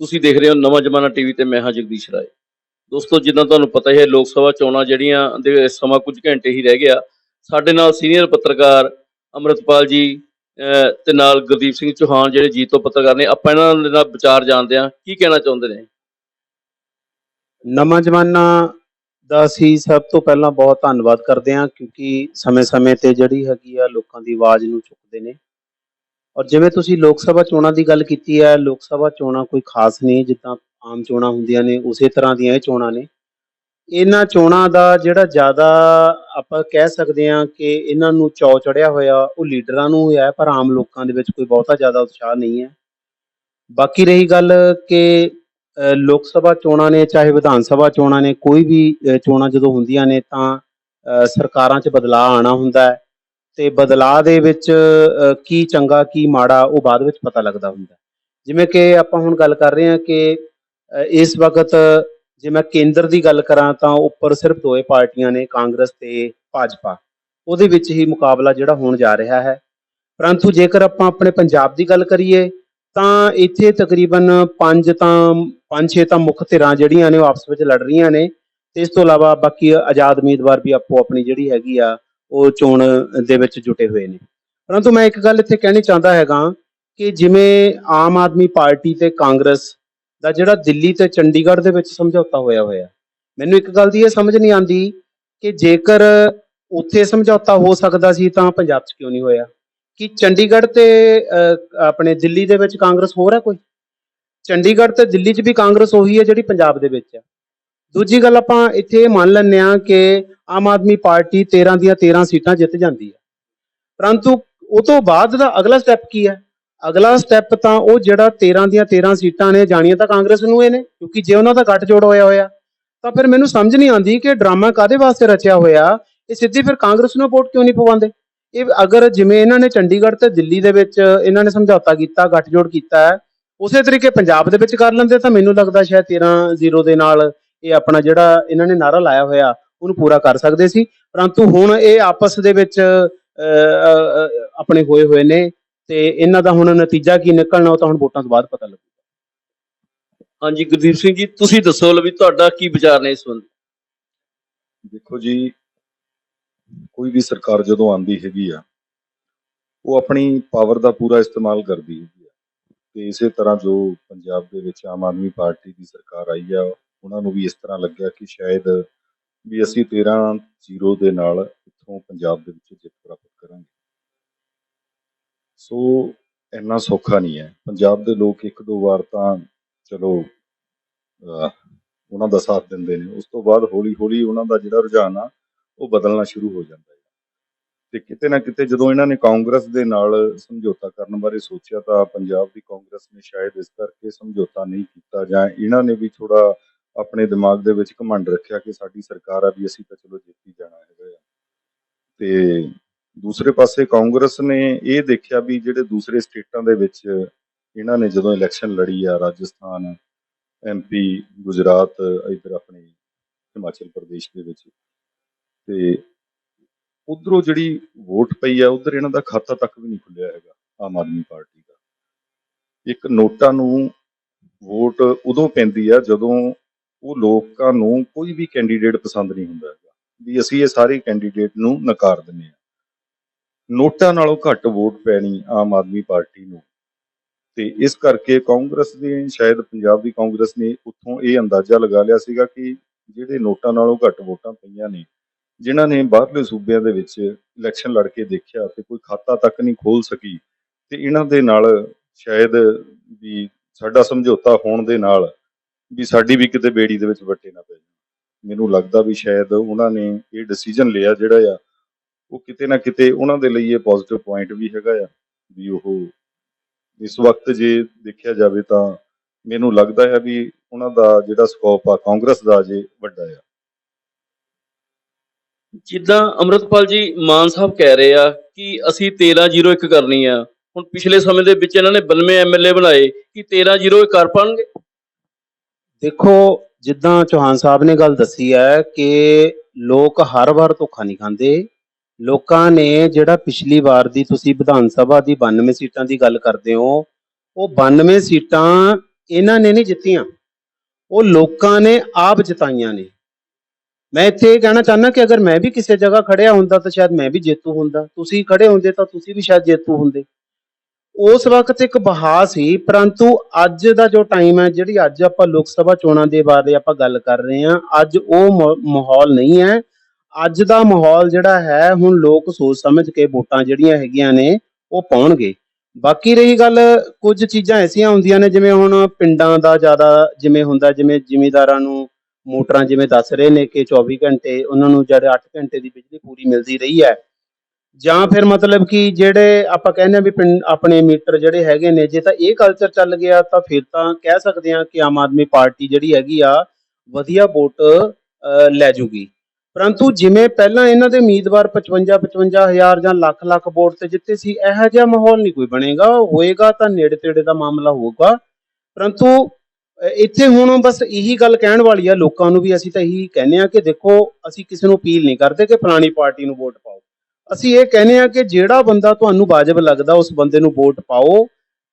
ਤੁਸੀਂ ਦੇਖ ਰਹੇ ਹੋ ਨਵਾਂ ਜਮਾਨਾ ਟੀਵੀ ਤੇ ਮੈਂ ਹਾਂ ਜਗਦੀਸ਼ ਰਾਏ। ਦੋਸਤੋ, ਜਿੱਦਾਂ ਤੁਹਾਨੂੰ ਪਤਾ ਹੀ ਹੈ, ਲੋਕ ਸਭਾ ਚੋਣਾਂ ਜਿਹੜੀਆਂ ਦੇ ਸਮਾਂ ਕੁਝ ਘੰਟੇ ਹੀ ਰਹਿ ਗਿਆ। ਸਾਡੇ ਨਾਲ ਸੀਨੀਅਰ ਪੱਤਰਕਾਰ ਅਮਰਤਪਾਲ ਜੀ ਤੇ ਨਾਲ ਗੁਰਦੀਪ ਸਿੰਘ ਚੌਹਾਨ ਜਿਹੜੇ ਜੀਤੋ ਪੱਤਰਕਾਰ ਨੇ, ਆਪਾਂ ਇਹਨਾਂ ਦੇ ਨਾਲ ਵਿਚਾਰ ਜਾਣਦੇ ਹਾਂ। ਕੀ ਕਹਿਣਾ ਚਾਹੁੰਦੇ ਨੇ? ਨਵਾਂ ਜਮਾਨਾ ਦਾ ਅਸੀਂ ਸਭ ਤੋਂ ਪਹਿਲਾਂ ਬਹੁਤ ਧੰਨਵਾਦ ਕਰਦੇ ਹਾਂ, ਕਿਉਂਕਿ ਸਮੇਂ-ਸਮੇਂ ਤੇ ਜਿਹੜੀ ਹੈਗੀ ਆ ਲੋਕਾਂ ਦੀ ਆਵਾਜ਼ ਨੂੰ ਚੁੱਕਦੇ ਨੇ। ਔਰ ਜਿਵੇਂ ਤੁਸੀਂ ਲੋਕ ਸਭਾ ਚੋਣਾਂ ਦੀ ਗੱਲ ਕੀਤੀ ਹੈ, ਲੋਕ ਸਭਾ ਚੋਣਾਂ ਕੋਈ ਖਾਸ ਨਹੀਂ, ਜਿੱਦਾਂ ਆਮ ਚੋਣਾਂ ਹੁੰਦੀਆਂ ਨੇ, ਉਸੇ ਤਰ੍ਹਾਂ ਦੀਆਂ ਇਹ ਚੋਣਾਂ ਨੇ। ਇਹਨਾਂ ਚੋਣਾਂ ਦਾ ਜਿਹੜਾ ਜ਼ਿਆਦਾ ਆਪਾਂ ਕਹਿ ਸਕਦੇ ਹਾਂ ਕਿ ਇਹਨਾਂ ਨੂੰ ਚੌ ਚੜਿਆ ਹੋਇਆ, ਉਹ ਲੀਡਰਾਂ ਨੂੰ ਹੈ, ਪਰ ਆਮ ਲੋਕਾਂ ਦੇ ਵਿੱਚ ਕੋਈ ਬਹੁਤਾ ਜ਼ਿਆਦਾ ਉਤਸ਼ਾਹ ਨਹੀਂ ਹੈ। ਬਾਕੀ ਰਹੀ ਗੱਲ ਕਿ ਲੋਕ ਸਭਾ ਚੋਣਾਂ ਨੇ, ਚਾਹੇ ਵਿਧਾਨ ਸਭਾ ਚੋਣਾਂ ਨੇ, ਕੋਈ ਵੀ ਚੋਣਾਂ ਜਦੋਂ ਹੁੰਦੀਆਂ ਨੇ ਤਾਂ ਸਰਕਾਰਾਂ 'ਚ ਬਦਲਾਅ ਆਣਾ ਹੁੰਦਾ ਹੈ। ਤੇ ਬਦਲਾਅ ਦੇ ਵਿੱਚ ਕੀ ਚੰਗਾ, ਕੀ ਮਾੜਾ, ਉਹ ਬਾਅਦ ਵਿੱਚ ਪਤਾ ਲੱਗਦਾ ਹੁੰਦਾ। ਜਿਵੇਂ ਕਿ ਆਪਾਂ ਹੁਣ ਗੱਲ ਕਰ ਰਹੇ ਹਾਂ ਕਿ ਇਸ ਵਕਤ ਜੇ ਮੈਂ ਕੇਂਦਰ ਦੀ ਗੱਲ ਕਰਾਂ ਤਾਂ ਉੱਪਰ ਸਿਰਫ ਦੋਏ ਪਾਰਟੀਆਂ ਨੇ, ਕਾਂਗਰਸ ਤੇ ਭਾਜਪਾ। ਉਹਦੇ ਵਿੱਚ ਹੀ ਮੁਕਾਬਲਾ ਜਿਹੜਾ ਹੋਣ ਜਾ ਰਿਹਾ ਹੈ। ਪਰੰਤੂ ਜੇਕਰ ਆਪਾਂ ਆਪਣੇ ਪੰਜਾਬ ਦੀ ਗੱਲ ਕਰੀਏ, ਤਾਂ ਇੱਥੇ ਤਕਰੀਬਨ ਪੰਜ ਤਾਂ, ਪੰਜ, ਛੇ ਤਾਂ ਮੁੱਖ ਧਿਰਾਂ ਜਿਹੜੀਆਂ ਨੇ ਉਹ ਆਪਸ ਵਿੱਚ ਲੜ ਰਹੀਆਂ ਨੇ। ਤੇ ਇਸ ਤੋਂ ਇਲਾਵਾ ਬਾਕੀ ਆਜ਼ਾਦ ਉਮੀਦਵਾਰ ਵੀ ਆਪੋ ਆਪਣੀ ਜਿਹੜੀ ਹੈਗੀ ਆ ਉਹ ਚੋਣ ਦੇ ਵਿੱਚ ਜੁਟੇ ਹੋਏ ਨੇ। ਪਰੰਤੂ ਮੈਂ ਇੱਕ ਗੱਲ ਇੱਥੇ ਕਹਿਣੀ ਚਾਹੁੰਦਾ ਹੈਗਾ ਕਿ ਜਿਵੇਂ ਆਮ ਆਦਮੀ ਪਾਰਟੀ ਤੇ ਕਾਂਗਰਸ ਦਾ ਜਿਹੜਾ ਦਿੱਲੀ ਤੇ ਚੰਡੀਗੜ੍ਹ ਦੇ ਵਿੱਚ ਸਮਝੌਤਾ ਹੋਇਆ ਹੋਇਆ, ਮੈਨੂੰ ਇੱਕ ਗੱਲ ਦੀ ਇਹ ਸਮਝ ਨਹੀਂ ਆਉਂਦੀ ਕਿ ਜੇਕਰ ਉੱਥੇ ਸਮਝੌਤਾ ਹੋ ਸਕਦਾ ਸੀ ਤਾਂ ਪੰਜਾਬ 'ਚ ਕਿਉਂ ਨਹੀਂ ਹੋਇਆ? ਕਿ ਚੰਡੀਗੜ੍ਹ ਤੇ ਆਪਣੇ ਦਿੱਲੀ ਦੇ ਵਿੱਚ ਕਾਂਗਰਸ ਹੋਰ ਹੈ ਕੋਈ? ਚੰਡੀਗੜ੍ਹ ਤੇ ਦਿੱਲੀ 'ਚ ਵੀ ਕਾਂਗਰਸ ਉਹੀ ਹੈ ਜਿਹੜੀ ਪੰਜਾਬ ਦੇ ਵਿੱਚ ਹੈ। ਦੂਜੀ ਗੱਲ ਆਪਾਂ ਇੱਥੇ ਮੰਨ ਲੈਂਦੇ ਹਾਂ ਕਿ ਆਮ ਆਦਮੀ ਪਾਰਟੀ 13 ਦੀਆਂ 13 ਸੀਟਾਂ ਜਿੱਤ ਜਾਂਦੀ ਹੈ। ਪਰੰਤੂ ਉਹ ਤੋਂ ਬਾਅਦ ਦਾ ਅਗਲਾ ਸਟੈਪ ਕੀ ਹੈ? ਅਗਲਾ ਸਟੈਪ ਤਾਂ ਉਹ ਜਿਹੜਾ 13 ਦੀਆਂ 13 ਸੀਟਾਂ ਨੇ ਜਾਣੀਆਂ ਤਾਂ ਕਾਂਗਰਸ ਨੂੰ ਇਹ ਨੇ, ਕਿਉਂਕਿ ਜੇ ਉਹਨਾਂ ਦਾ ਗੱਠਜੋੜ ਹੋਇਆ ਹੋਇਆ, ਤਾਂ ਫਿਰ ਮੈਨੂੰ ਸਮਝ ਨਹੀਂ ਆਉਂਦੀ ਕਿ ਡਰਾਮਾ ਕਾਦੇ ਵਾਸਤੇ ਰਚਿਆ ਹੋਇਆ ਇਹ ਸਿੱਧੀ ਫਿਰ ਕਾਂਗਰਸ ਨੂੰ ਵੋਟ ਕਿਉਂ ਨਹੀਂ ਪਵਾਉਂਦੇ? ਇਹ ਅਗਰ ਜਿਵੇਂ ਇਹਨਾਂ ਨੇ ਚੰਡੀਗੜ੍ਹ ਤੇ ਦਿੱਲੀ ਦੇ ਵਿੱਚ ਇਹਨਾਂ ਨੇ ਸਮਝੌਤਾ ਕੀਤਾ, ਗੱਠਜੋੜ ਕੀਤਾ ਹੈ, ਉਸੇ ਤਰੀਕੇ ਪੰਜਾਬ ਦੇ ਵਿੱਚ ਕਰ ਲੈਂਦੇ ਤਾਂ ਮੈਨੂੰ ਲੱਗਦਾ ਸ਼ਾਇਦ 13-0 ਦੇ ਨਾਲ ਇਹ ਆਪਣਾ ਜਿਹੜਾ ਇਹਨਾਂ ਨੇ ਨਾਰਾ ਲਾਇਆ ਹੋਇਆ ਉਹਨੂੰ ਪੂਰਾ ਕਰ ਸਕਦੇ ਸੀ। ਪਰੰਤੂ ਹੁਣ ਇਹ ਆਪਸ ਦੇ ਵਿੱਚ ਆਪਣੇ ਹੋਏ ਹੋਏ ਨੇ ਤੇ ਇਹਨਾਂ ਦਾ ਹੁਣ ਨਤੀਜਾ ਕੀ ਨਿਕਲਣਾ ਉਹ ਤਾਂ ਹੁਣ ਵੋਟਾਂ ਤੋਂ ਬਾਅਦ ਪਤਾ ਲੱਗੂ। ਹਾਂਜੀ ਗੁਰਦੀਪ ਸਿੰਘ ਜੀ ਤੁਸੀਂ ਦੱਸੋ ਵੀ ਤੁਹਾਡਾ ਕੀ ਵਿਚਾਰ ਨੇ ਇਸ ਸੰਬੰਧ? ਦੇਖੋ ਜੀ ਕੋਈ ਵੀ ਸਰਕਾਰ ਜਦੋਂ ਆਂਦੀ ਹੈਗੀ ਆ ਉਹ ਆਪਣੀ ਪਾਵਰ ਦਾ ਪੂਰਾ ਇਸਤੇਮਾਲ ਕਰਦੀ ਹੈਗੀ ਆ। ਤੇ ਇਸੇ ਤਰ੍ਹਾਂ ਜੋ ਪੰਜਾਬ ਦੇ ਵਿੱਚ ਆਮ ਆਦਮੀ ਪਾਰਟੀ ਦੀ ਸਰਕਾਰ ਆਈ ਆ ਉਹਨਾਂ ਨੂੰ ਵੀ ਇਸ ਤਰ੍ਹਾਂ ਲੱਗਿਆ ਕਿ ਸ਼ਾਇਦ ਵੀ ਅਸੀਂ 13 ਜ਼ੀਰੋ ਦੇ ਨਾਲ ਇੱਥੋਂ ਪੰਜਾਬ ਦੇ ਵਿੱਚ ਜਿੱਤ ਪ੍ਰਾਪਤ ਕਰਾਂਗੇ। ਸੋ ਇੰਨਾ ਸੌਖਾ ਨਹੀਂ ਹੈ। ਪੰਜਾਬ ਦੇ ਲੋਕ ਇੱਕ ਦੋ ਵਾਰ ਤਾਂ ਚਲੋ ਉਹਨਾਂ ਦਾ ਸਾਥ ਦਿੰਦੇ ਨੇ। ਉਸ ਤੋਂ ਬਾਅਦ ਹੌਲੀ ਹੌਲੀ ਉਹਨਾਂ ਦਾ ਜਿਹੜਾ ਰੁਝਾਨ ਆ, ਉਹ ਬਦਲਣਾ ਸ਼ੁਰੂ ਹੋ ਜਾਂਦਾ ਹੈ। ਤੇ ਕਿਤੇ ਨਾ ਕਿਤੇ ਜਦੋਂ ਇਹਨਾਂ ਨੇ ਕਾਂਗਰਸ ਦੇ ਨਾਲ ਸਮਝੌਤਾ ਕਰਨ ਬਾਰੇ ਸੋਚਿਆ ਤਾਂ ਪੰਜਾਬ ਦੀ ਕਾਂਗਰਸ ਨੇ ਸ਼ਾਇਦ ਇਸ ਕਰਕੇ ਸਮਝੌਤਾ ਨਹੀਂ ਕੀਤਾ ਜਾਂ ਇਹਨਾਂ ਨੇ ਵੀ ਥੋੜਾ ਆਪਣੇ ਦਿਮਾਗ ਦੇ ਵਿੱਚ ਘਮੰਡ ਰੱਖਿਆ ਕਿ ਸਾਡੀ ਸਰਕਾਰ ਆ ਵੀ ਅਸੀਂ ਤਾਂ ਚਲੋ ਜਿੱਤ ਹੀ ਜਾਣਾ ਹੈਗਾ ਆ। ਤੇ ਦੂਸਰੇ ਪਾਸੇ ਕਾਂਗਰਸ ਨੇ ਇਹ ਦੇਖਿਆ ਵੀ ਜਿਹੜੇ ਦੂਸਰੇ ਸਟੇਟਾਂ ਦੇ ਵਿੱਚ ਇਹਨਾਂ ਨੇ ਜਦੋਂ ਇਲੈਕਸ਼ਨ ਲੜੀ ਆ, ਰਾਜਸਥਾਨ ਐਮਪੀ ਗੁਜਰਾਤ, ਇਧਰ ਆਪਣੇ ਹਿਮਾਚਲ ਪ੍ਰਦੇਸ਼ ਦੇ ਵਿੱਚ, ਤੇ ਉਧਰੋਂ ਜਿਹੜੀ ਵੋਟ ਪਈ ਆ, ਉਧਰ ਇਹਨਾਂ ਦਾ ਖਾਤਾ ਤੱਕ ਵੀ ਨਹੀਂ ਖੁੱਲਿਆ ਹੈਗਾ, ਆਮ ਆਦਮੀ ਪਾਰਟੀ ਦਾ। ਇੱਕ ਨੋਟਾਂ ਨੂੰ ਵੋਟ ਉਦੋਂ ਪੈਂਦੀ ਆ ਜਦੋਂ ਉਹ ਲੋਕਾਂ ਨੂੰ ਕੋਈ ਵੀ ਕੈਂਡੀਡੇਟ ਪਸੰਦ ਨਹੀਂ ਹੁੰਦਾ ਹੈਗਾ। ਵੀ ਅਸੀਂ ਇਹ ਸਾਰੇ ਕੈਂਡੀਡੇਟ ਨੂੰ ਨਕਾਰ ਦਿੰਦੇ ਆ ਨੋਟਾਂ ਨਾਲੋਂ ਘੱਟ ਵੋਟ ਪੈਣੀ ਆਮ ਆਦਮੀ ਪਾਰਟੀ ਨੂੰ। ਤੇ ਇਸ ਕਰਕੇ ਕਾਂਗਰਸ ਦੇ, ਸ਼ਾਇਦ ਪੰਜਾਬ ਦੀ ਕਾਂਗਰਸ ਨੇ ਉੱਥੋਂ ਇਹ ਅੰਦਾਜ਼ਾ ਲਗਾ ਲਿਆ ਸੀਗਾ ਕਿ ਜਿਹੜੇ ਨੋਟਾਂ ਨਾਲੋਂ ਘੱਟ ਵੋਟਾਂ ਪਈਆਂ ਨੇ, ਜਿਨ੍ਹਾਂ ਨੇ ਬਾਹਰਲੇ ਸੂਬਿਆਂ ਦੇ ਵਿੱਚ ਇਲੈਕਸ਼ਨ ਲੜ ਕੇ ਦੇਖਿਆ ਤੇ ਕੋਈ ਖਾਤਾ ਤੱਕ ਨਹੀਂ ਖੋਲ ਸਕੀ, ਤੇ ਇਹਨਾਂ ਦੇ ਨਾਲ ਸ਼ਾਇਦ ਵੀ ਸਾਡਾ ਸਮਝੌਤਾ ਹੋਣ ਦੇ ਨਾਲ ਵੀ ਸਾਡੀ ਵੀ ਕਿਤੇ ਬੇੜੀ ਦੇ ਵਿੱਚ ਵੱਟੇ ਨਾ ਪੈ ਜਾਣ। ਮੈਨੂੰ ਲੱਗਦਾ ਵੀ ਸ਼ਾਇਦ ਉਹਨਾਂ ਨੇ ਇਹ ਡਿਸੀਜਨ ਲਿਆ ਜਿਹੜਾ ਆ, ਉਹ ਕਿਤੇ ਨਾ ਕਿਤੇ ਉਹਨਾਂ ਦੇ ਲਈ ਇਹ ਪੋਜ਼ਿਟਿਵ ਪੁਆਇੰਟ ਵੀ ਹੈਗਾ ਆ, ਵੀ ਉਹ ਇਸ ਵਕਤ ਜੇ ਦੇਖਿਆ ਜਾਵੇ ਤਾਂ ਮੈਨੂੰ ਲੱਗਦਾ ਹੈ ਵੀ ਉਹਨਾਂ ਦਾ ਜਿਹੜਾ ਸਕੋਪ ਆ, ਕਾਂਗਰਸ ਦਾ ਜੇ ਵੱਡਾ ਆ। ਜਿੱਦਾਂ ਅਮਰਤਪਾਲ ਜੀ ਮਾਨ ਸਾਹਿਬ ਕਹਿ ਰਹੇ ਆ ਕਿ ਅਸੀਂ 13-01 ਕਰਨੀ ਆ, ਹੁਣ ਪਿਛਲੇ ਸਮੇਂ ਦੇ ਵਿੱਚ ਇਹਨਾਂ ਨੇ 92 ਐਮਐਲਏ ਬਣਾਏ, ਕਿ 13-01 ਕਰ ਪਾਣਗੇ? ਦੇਖੋ, ਜਿੱਦਾਂ ਚੌਹਾਨ ਸਾਹਿਬ ਨੇ ਗੱਲ ਦੱਸੀ ਹੈ ਕਿ ਲੋਕ ਹਰ ਵਾਰ ਧੋਖਾ ਨਹੀਂ ਖਾਂਦੇ। ਲੋਕਾਂ ਨੇ ਜਿਹੜਾ ਪਿਛਲੀ ਵਾਰ ਦੀ ਤੁਸੀਂ ਵਿਧਾਨ ਸਭਾ ਦੀ 92 ਸੀਟਾਂ ਦੀ ਗੱਲ ਕਰਦੇ ਹੋ, ਉਹ 92 ਸੀਟਾਂ ਇਹਨਾਂ ਨੇ ਨਹੀਂ ਜਿੱਤੀਆਂ। ਉਹ ਲੋਕਾਂ ਨੇ ਆਪ ਜਿਤਾਈਆਂ ਨੇ। ਮੈਂ ਇੱਥੇ ਇਹ ਕਹਿਣਾ ਚਾਹੁੰਦਾ ਕਿ ਅਗਰ ਮੈਂ ਵੀ ਕਿਸੇ ਜਗ੍ਹਾ ਖੜਿਆ ਹੁੰਦਾ ਤਾਂ ਸ਼ਾਇਦ ਮੈਂ ਵੀ ਜੇਤੂ ਹੁੰਦਾ। ਤੁਸੀਂ ਖੜੇ ਹੁੰਦੇ ਤਾਂ ਤੁਸੀਂ ਵੀ ਸ਼ਾਇਦ ਜੇਤੂ ਹੁੰਦੇ। ਉਸ ਵਕਤ ਇੱਕ ਬਹਾ ਸੀ, ਪਰੰਤੂ ਅੱਜ ਦਾ ਜੋ ਟਾਈਮ ਹੈ, ਜਿਹੜੀ ਅੱਜ ਆਪਾਂ ਲੋਕ ਸਭਾ ਚੋਣਾਂ ਦੇ ਬਾਰੇ ਆਪਾਂ ਗੱਲ ਕਰ ਰਹੇ ਹਾਂ, ਅੱਜ ਉਹ ਮਾਹੌਲ ਨਹੀਂ ਹੈ। ਅੱਜ ਦਾ ਮਾਹੌਲ ਜਿਹੜਾ ਹੈ, ਹੁਣ ਲੋਕ ਸੋਚ ਸਮਝ ਕੇ ਵੋਟਾਂ ਜਿਹੜੀਆਂ ਹੈਗੀਆਂ ਨੇ, ਉਹ ਪਾਉਣਗੇ। ਬਾਕੀ ਰਹੀ ਗੱਲ, ਕੁਝ ਚੀਜ਼ਾਂ ਐਸੀਆਂ ਹੁੰਦੀਆਂ ਨੇ, ਜਿਵੇਂ ਹੁਣ ਪਿੰਡਾਂ ਦਾ ਜ਼ਿਆਦਾ ਜਿਵੇਂ ਹੁੰਦਾ, ਜਿਵੇਂ ਜਿਮੀਦਾਰਾਂ ਨੂੰ ਮੋਟਰਾਂ ਜਿਵੇਂ ਦੱਸ ਰਹੇ ਨੇ ਕਿ 24 ਘੰਟੇ, ਉਹਨਾਂ ਨੂੰ ਜਿਹੜੇ 8 ਘੰਟੇ ਦੀ ਬਿਜਲੀ ਪੂਰੀ ਮਿਲਦੀ ਰਹੀ ਹੈ ਜਾਂ ਫਿਰ ਮਤਲਬ ਕਿ ਜਿਹੜੇ ਆਪਾਂ ਕਹਿੰਦੇ ਆ ਵੀ ਪਿੰਡ, ਆਪਣੇ ਮੀਟਰ ਜਿਹੜੇ ਹੈਗੇ ਨੇ, ਜੇ ਤਾਂ ਇਹ ਕਲਚਰ ਚੱਲ ਗਿਆ, ਤਾਂ ਫਿਰ ਤਾਂ ਕਹਿ ਸਕਦੇ ਆ ਕਿ ਆਮ ਆਦਮੀ ਪਾਰਟੀ ਜਿਹੜੀ ਹੈਗੀ ਆ, ਵਧੀਆ ਵੋਟ ਲੈ ਜੂਗੀ। ਪਰੰਤੂ ਜਿਵੇਂ ਪਹਿਲਾਂ ਇਹਨਾਂ ਦੇ ਉਮੀਦਵਾਰ 55 55000 ਜਾਂ ਲੱਖ ਲੱਖ ਵੋਟ ਤੇ ਜਿੱਤੇ ਸੀ, ਇਹੋ ਜਿਹਾ ਮਾਹੌਲ ਨਹੀਂ ਕੋਈ ਬਣੇਗਾ। ਹੋਏਗਾ ਤਾਂ ਨੇੜੇ ਤੇੜੇ ਦਾ ਮਾਮਲਾ ਹੋਊਗਾ। ਪਰੰਤੂ ਇੱਥੇ ਹੁਣ ਬਸ ਇਹੀ ਗੱਲ ਕਹਿਣ ਵਾਲੀ ਆ, ਲੋਕਾਂ ਨੂੰ ਵੀ ਅਸੀਂ ਤਾਂ ਇਹੀ ਕਹਿੰਦੇ ਆ ਕਿ ਦੇਖੋ, ਅਸੀਂ ਕਿਸੇ ਨੂੰ ਅਪੀਲ ਨਹੀਂ ਕਰਦੇ ਕਿ ਫਲਾਣੀ ਪਾਰਟੀ ਨੂੰ ਵੋਟ ਪਾਓ। ਅਸੀਂ ਇਹ ਕਹਿੰਦੇ ਆ ਕਿ ਜਿਹੜਾ ਬੰਦਾ ਤੁਹਾਨੂੰ ਵਾਜਬ ਲੱਗਦਾ, ਉਸ ਬੰਦੇ ਨੂੰ ਵੋਟ ਪਾਓ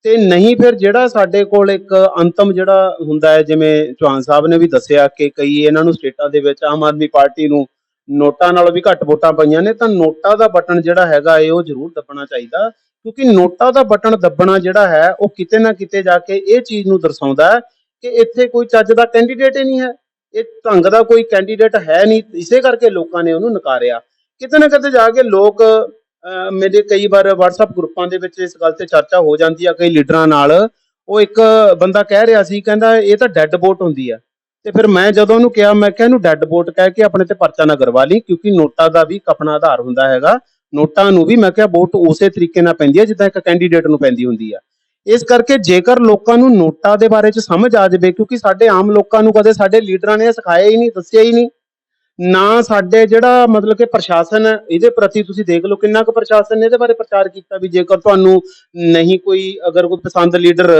ਤੇ ਨਹੀਂ ਫਿਰ ਜਿਹੜਾ ਸਾਡੇ ਕੋਲ ਇੱਕ ਅੰਤਮ ਜਿਹੜਾ ਹੁੰਦਾ ਹੈ, ਜਿਵੇਂ ਚੌਹਾਨ ਸਾਹਿਬ ਨੇ ਵੀ ਦੱਸਿਆ ਕਿ ਕਈ ਇਹਨਾਂ ਨੂੰ ਸਟੇਟਾਂ ਦੇ ਵਿੱਚ ਆਮ ਆਦਮੀ ਪਾਰਟੀ ਨੂੰ ਨੋਟਾਂ ਨਾਲੋਂ ਵੀ ਘੱਟ ਵੋਟਾਂ ਪਈਆਂ ਨੇ, ਤਾਂ ਨੋਟਾਂ ਦਾ ਬਟਨ ਜਿਹੜਾ ਹੈਗਾ ਇਹ ਉਹ ਜ਼ਰੂਰ ਦੱਬਣਾ ਚਾਹੀਦਾ, ਕਿਉਂਕਿ ਨੋਟਾਂ ਦਾ ਬਟਨ ਦੱਬਣਾ ਜਿਹੜਾ ਹੈ, ਉਹ ਕਿਤੇ ਨਾ ਕਿਤੇ ਜਾ ਕੇ ਇਹ ਚੀਜ਼ ਨੂੰ ਦਰਸਾਉਂਦਾ ਹੈ ਕਿ ਇੱਥੇ ਕੋਈ ਚੱਜ ਦਾ ਕੈਂਡੀਡੇਟ ਹੀ ਨਹੀਂ ਹੈ, ਇਹ ਢੰਗ ਦਾ ਕੋਈ ਕੈਂਡੀਡੇਟ ਹੈ ਨਹੀਂ, ਇਸੇ ਕਰਕੇ ਲੋਕਾਂ ਨੇ ਉਹਨੂੰ ਨਕਾਰਿਆ। ਕਿਤੇ ਨਾ ਕਿਤੇ ਜਾ ਕੇ ਲੋਕ ਅਹ, ਮੇਰੇ ਕਈ ਵਾਰ WhatsApp ਗਰੁੱਪਾਂ ਦੇ ਵਿੱਚ ਇਸ ਗੱਲ ਤੇ ਚਰਚਾ ਹੋ ਜਾਂਦੀ ਆ ਕਈ ਲੀਡਰਾਂ ਨਾਲ। ਉਹ ਇੱਕ ਬੰਦਾ ਕਹਿ ਰਿਹਾ ਸੀ ਕਹਿੰਦਾ ਇਹ ਤਾਂ ਡੈੱਡ ਵੋਟ ਹੁੰਦੀ ਆ। ਤੇ ਫਿਰ ਮੈਂ ਜਦੋਂ ਉਹਨੂੰ ਕਿਹਾ ਮੈਂ ਕਿਹਾ ਇਹਨੂੰ ਡੈੱਡ ਵੋਟ ਕਹਿ ਕੇ ਆਪਣੇ ਤੇ ਪਰਚਾ ਨਾ ਕਰਵਾ ਲਈ ਕਿਉਂਕਿ ਨੋਟਾਂ ਦਾ ਵੀ ਇੱਕ ਆਪਣਾ ਆਧਾਰ ਹੁੰਦਾ ਹੈਗਾ। ਨੋਟਾਂ ਨੂੰ ਵੀ ਮੈਂ ਕਿਹਾ ਵੋਟ ਉਸੇ ਤਰੀਕੇ ਨਾਲ ਪੈਂਦੀ ਹੈ ਜਿੱਦਾਂ ਇੱਕ ਕੈਂਡੀਡੇਟ ਨੂੰ ਪੈਂਦੀ ਹੁੰਦੀ ਆ। ਇਸ ਕਰਕੇ ਜੇਕਰ ਲੋਕਾਂ ਨੂੰ ਨੋਟਾਂ ਦੇ ਬਾਰੇ ਚ ਸਮਝ ਆ ਜਾਵੇ ਕਿਉਂਕਿ ਸਾਡੇ ਆਮ ਲੋਕਾਂ ਨੂੰ ਕਦੇ ਸਾਡੇ ਲੀਡਰਾਂ ਨੇ ਸਿਖਾਇਆ ਹੀ ਨਹੀਂ ਦੱਸਿਆ ਹੀ ਨਹੀਂ। ਨਾ ਸਾਡੇ ਜਿਹੜਾ ਮਤਲਬ ਕਿ ਪ੍ਰਸ਼ਾਸਨ ਇਹਦੇ ਪ੍ਰਤੀ ਤੁਸੀਂ ਦੇਖ ਲਓ ਕਿੰਨਾ ਕੁ ਪ੍ਰਸ਼ਾਸਨ ਨੇ ਇਹਦੇ ਬਾਰੇ ਪ੍ਰਚਾਰ ਕੀਤਾ ਵੀ ਜੇਕਰ ਤੁਹਾਨੂੰ ਨਹੀਂ ਕੋਈ ਅਗਰ ਕੋਈ ਪਸੰਦ ਲੀਡਰ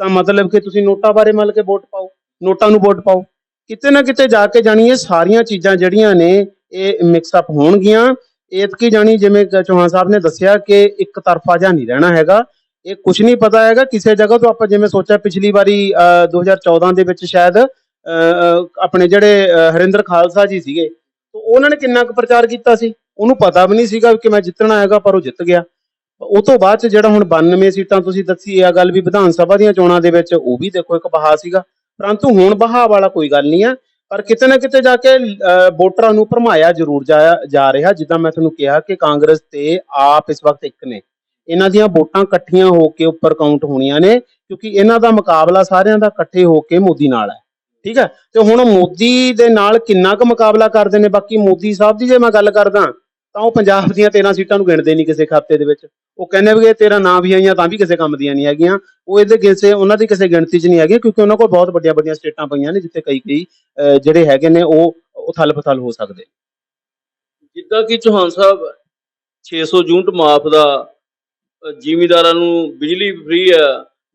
ਤਾਂ ਮਤਲਬ ਕਿ ਤੁਸੀਂ ਨੋਟਾਂ ਬਾਰੇ ਮਤਲਬ ਕਿ ਵੋਟ ਪਾਓ ਨੋਟਾਂ ਨੂੰ ਵੋਟ ਪਾਓ। ਕਿਤੇ ਨਾ ਕਿਤੇ ਜਾ ਕੇ ਜਾਣੀ ਇਹ ਸਾਰੀਆਂ ਚੀਜ਼ਾਂ ਜਿਹੜੀਆਂ ਨੇ ਇਹ ਮਿਕਸ ਅਪ ਹੋਣਗੀਆਂ। ਇਤਕੀ ਜਾਣੀ ਜਿਵੇਂ ਚੌਹਾਨ ਸਾਹਿਬ ਨੇ ਦੱਸਿਆ ਕਿ ਇੱਕ ਤਰਫਾ ਜਿਹਾ ਨਹੀਂ ਰਹਿਣਾ ਹੈਗਾ। ਇਹ ਕੁਝ ਨਹੀਂ ਪਤਾ ਹੈਗਾ ਕਿਸੇ ਜਗ੍ਹਾ ਤੋਂ ਆਪਾਂ ਜਿਵੇਂ ਸੋਚਿਆ ਪਿਛਲੀ ਵਾਰੀ ਅਹ, 2014 ਦੇ ਵਿੱਚ ਸ਼ਾਇਦ ਆਪਣੇ ਜਿਹੜੇ ਹਰਿੰਦਰ ਖਾਲਸਾ ਜੀ ਸੀਗੇ ਤੇ ਉਹਨਾਂ ਨੇ ਕਿੰਨਾ ਕੁ ਪ੍ਰਚਾਰ ਕੀਤਾ ਸੀ? ਉਹਨੂੰ ਪਤਾ ਵੀ ਨਹੀਂ ਸੀਗਾ ਕਿ ਮੈਂ ਜਿੱਤਣਾ ਹੈਗਾ ਪਰ ਉਹ ਜਿੱਤ ਗਿਆ। ਉਹ ਤੋਂ ਬਾਅਦ ਚ ਜਿਹੜਾ ਹੁਣ 92 ਸੀਟਾਂ ਤੁਸੀਂ ਦੱਸੀ ਆ ਗੱਲ ਵੀ ਵਿਧਾਨ ਸਭਾ ਦੀਆਂ ਚੋਣਾਂ ਦੇ ਵਿੱਚ ਉਹ ਵੀ ਦੇਖੋ ਇੱਕ ਬਹਾ ਸੀਗਾ। ਪਰੰਤੂ ਹੁਣ ਬਹਾ ਵਾਲਾ ਕੋਈ ਗੱਲ ਨਹੀਂ ਆ ਪਰ ਕਿਤੇ ਨਾ ਕਿਤੇ ਜਾ ਕੇ ਅਹ, ਵੋਟਰਾਂ ਨੂੰ ਭਰਮਾਇਆ ਜ਼ਰੂਰ ਜਾ ਜਾ ਰਿਹਾ ਜਿੱਦਾਂ ਮੈਂ ਤੁਹਾਨੂੰ ਕਿਹਾ ਕਿ ਕਾਂਗਰਸ ਤੇ ਆਪ ਇਸ ਵਕਤ ਇੱਕ ਨੇ। ਇਹਨਾਂ ਦੀਆਂ ਵੋਟਾਂ ਇਕੱਠੀਆਂ ਹੋ ਕੇ ਉੱਪਰ ਕਾਊਂਟ ਹੋਣੀਆਂ ਨੇ ਕਿਉਂਕਿ ਇਹਨਾਂ ਦਾ ਮੁਕਾਬਲਾ ਸਾਰਿਆਂ ਦਾ ਇਕੱਠੇ ਹੋ ਕੇ ਮੋਦੀ ਨਾਲ ਹੈ। ਠੀਕ ਹੈ? ਤੇ ਹੁਣ ਮੋਦੀ ਦੇ ਨਾਲ ਕਿੰਨਾ ਕੁ ਮੁਕਾਬਲਾ ਕਰਦੇ ਨੇ? ਬਾਕੀ ਮੋਦੀ ਸਾਹਿਬ ਦੀ ਜੇ ਮੈਂ ਗੱਲ ਕਰਦਾ, ਤਾਂ ਉਹ ਪੰਜਾਬ ਦੀਆਂ 13 ਸੀਟਾਂ ਨੂੰ ਗਿਣਦੇ ਨਹੀਂ ਕਿਸੇ ਖਾਤੇ ਦੇ ਵਿੱਚ। ਉਹ ਕਹਿੰਦੇ ਵੀ ਇਹ ਤੇਰਾ ਨਾਂ ਵੀ ਆਈਆਂ, ਤਾਂ ਵੀ ਕਿਸੇ ਕੰਮ ਦੀਆਂ ਨਹੀਂ ਹੈਗੀਆਂ। ਉਹ ਇਹਦੇ ਕਿਸੇ, ਉਹਨਾਂ ਦੀ ਕਿਸੇ ਗਿਣਤੀ 'ਚ ਨਹੀਂ ਹੈਗੀ ਕਿਉਂਕਿ ਉਹਨਾਂ ਕੋਲ ਬਹੁਤ ਵੱਡੀਆਂ ਵੱਡੀਆਂ ਸਟੇਟਾਂ ਪਈਆਂ ਨੇ, ਜਿੱਥੇ ਕਈ ਕਈ ਜਿਹੜੇ ਹੈਗੇ ਨੇ, ਉਹ ਉਥਲ ਪਥਲ ਹੋ ਸਕਦੇ। ਜਿੱਦਾਂ ਕਿ ਚੌਹਾਨ ਸਾਹਿਬ 600 ਯੂਨਿਟ ਮਾਫ ਦਾ ਜਿਮੀਦਾਰਾਂ ਨੂੰ ਬਿਜਲੀ ਫ੍ਰੀ ਆ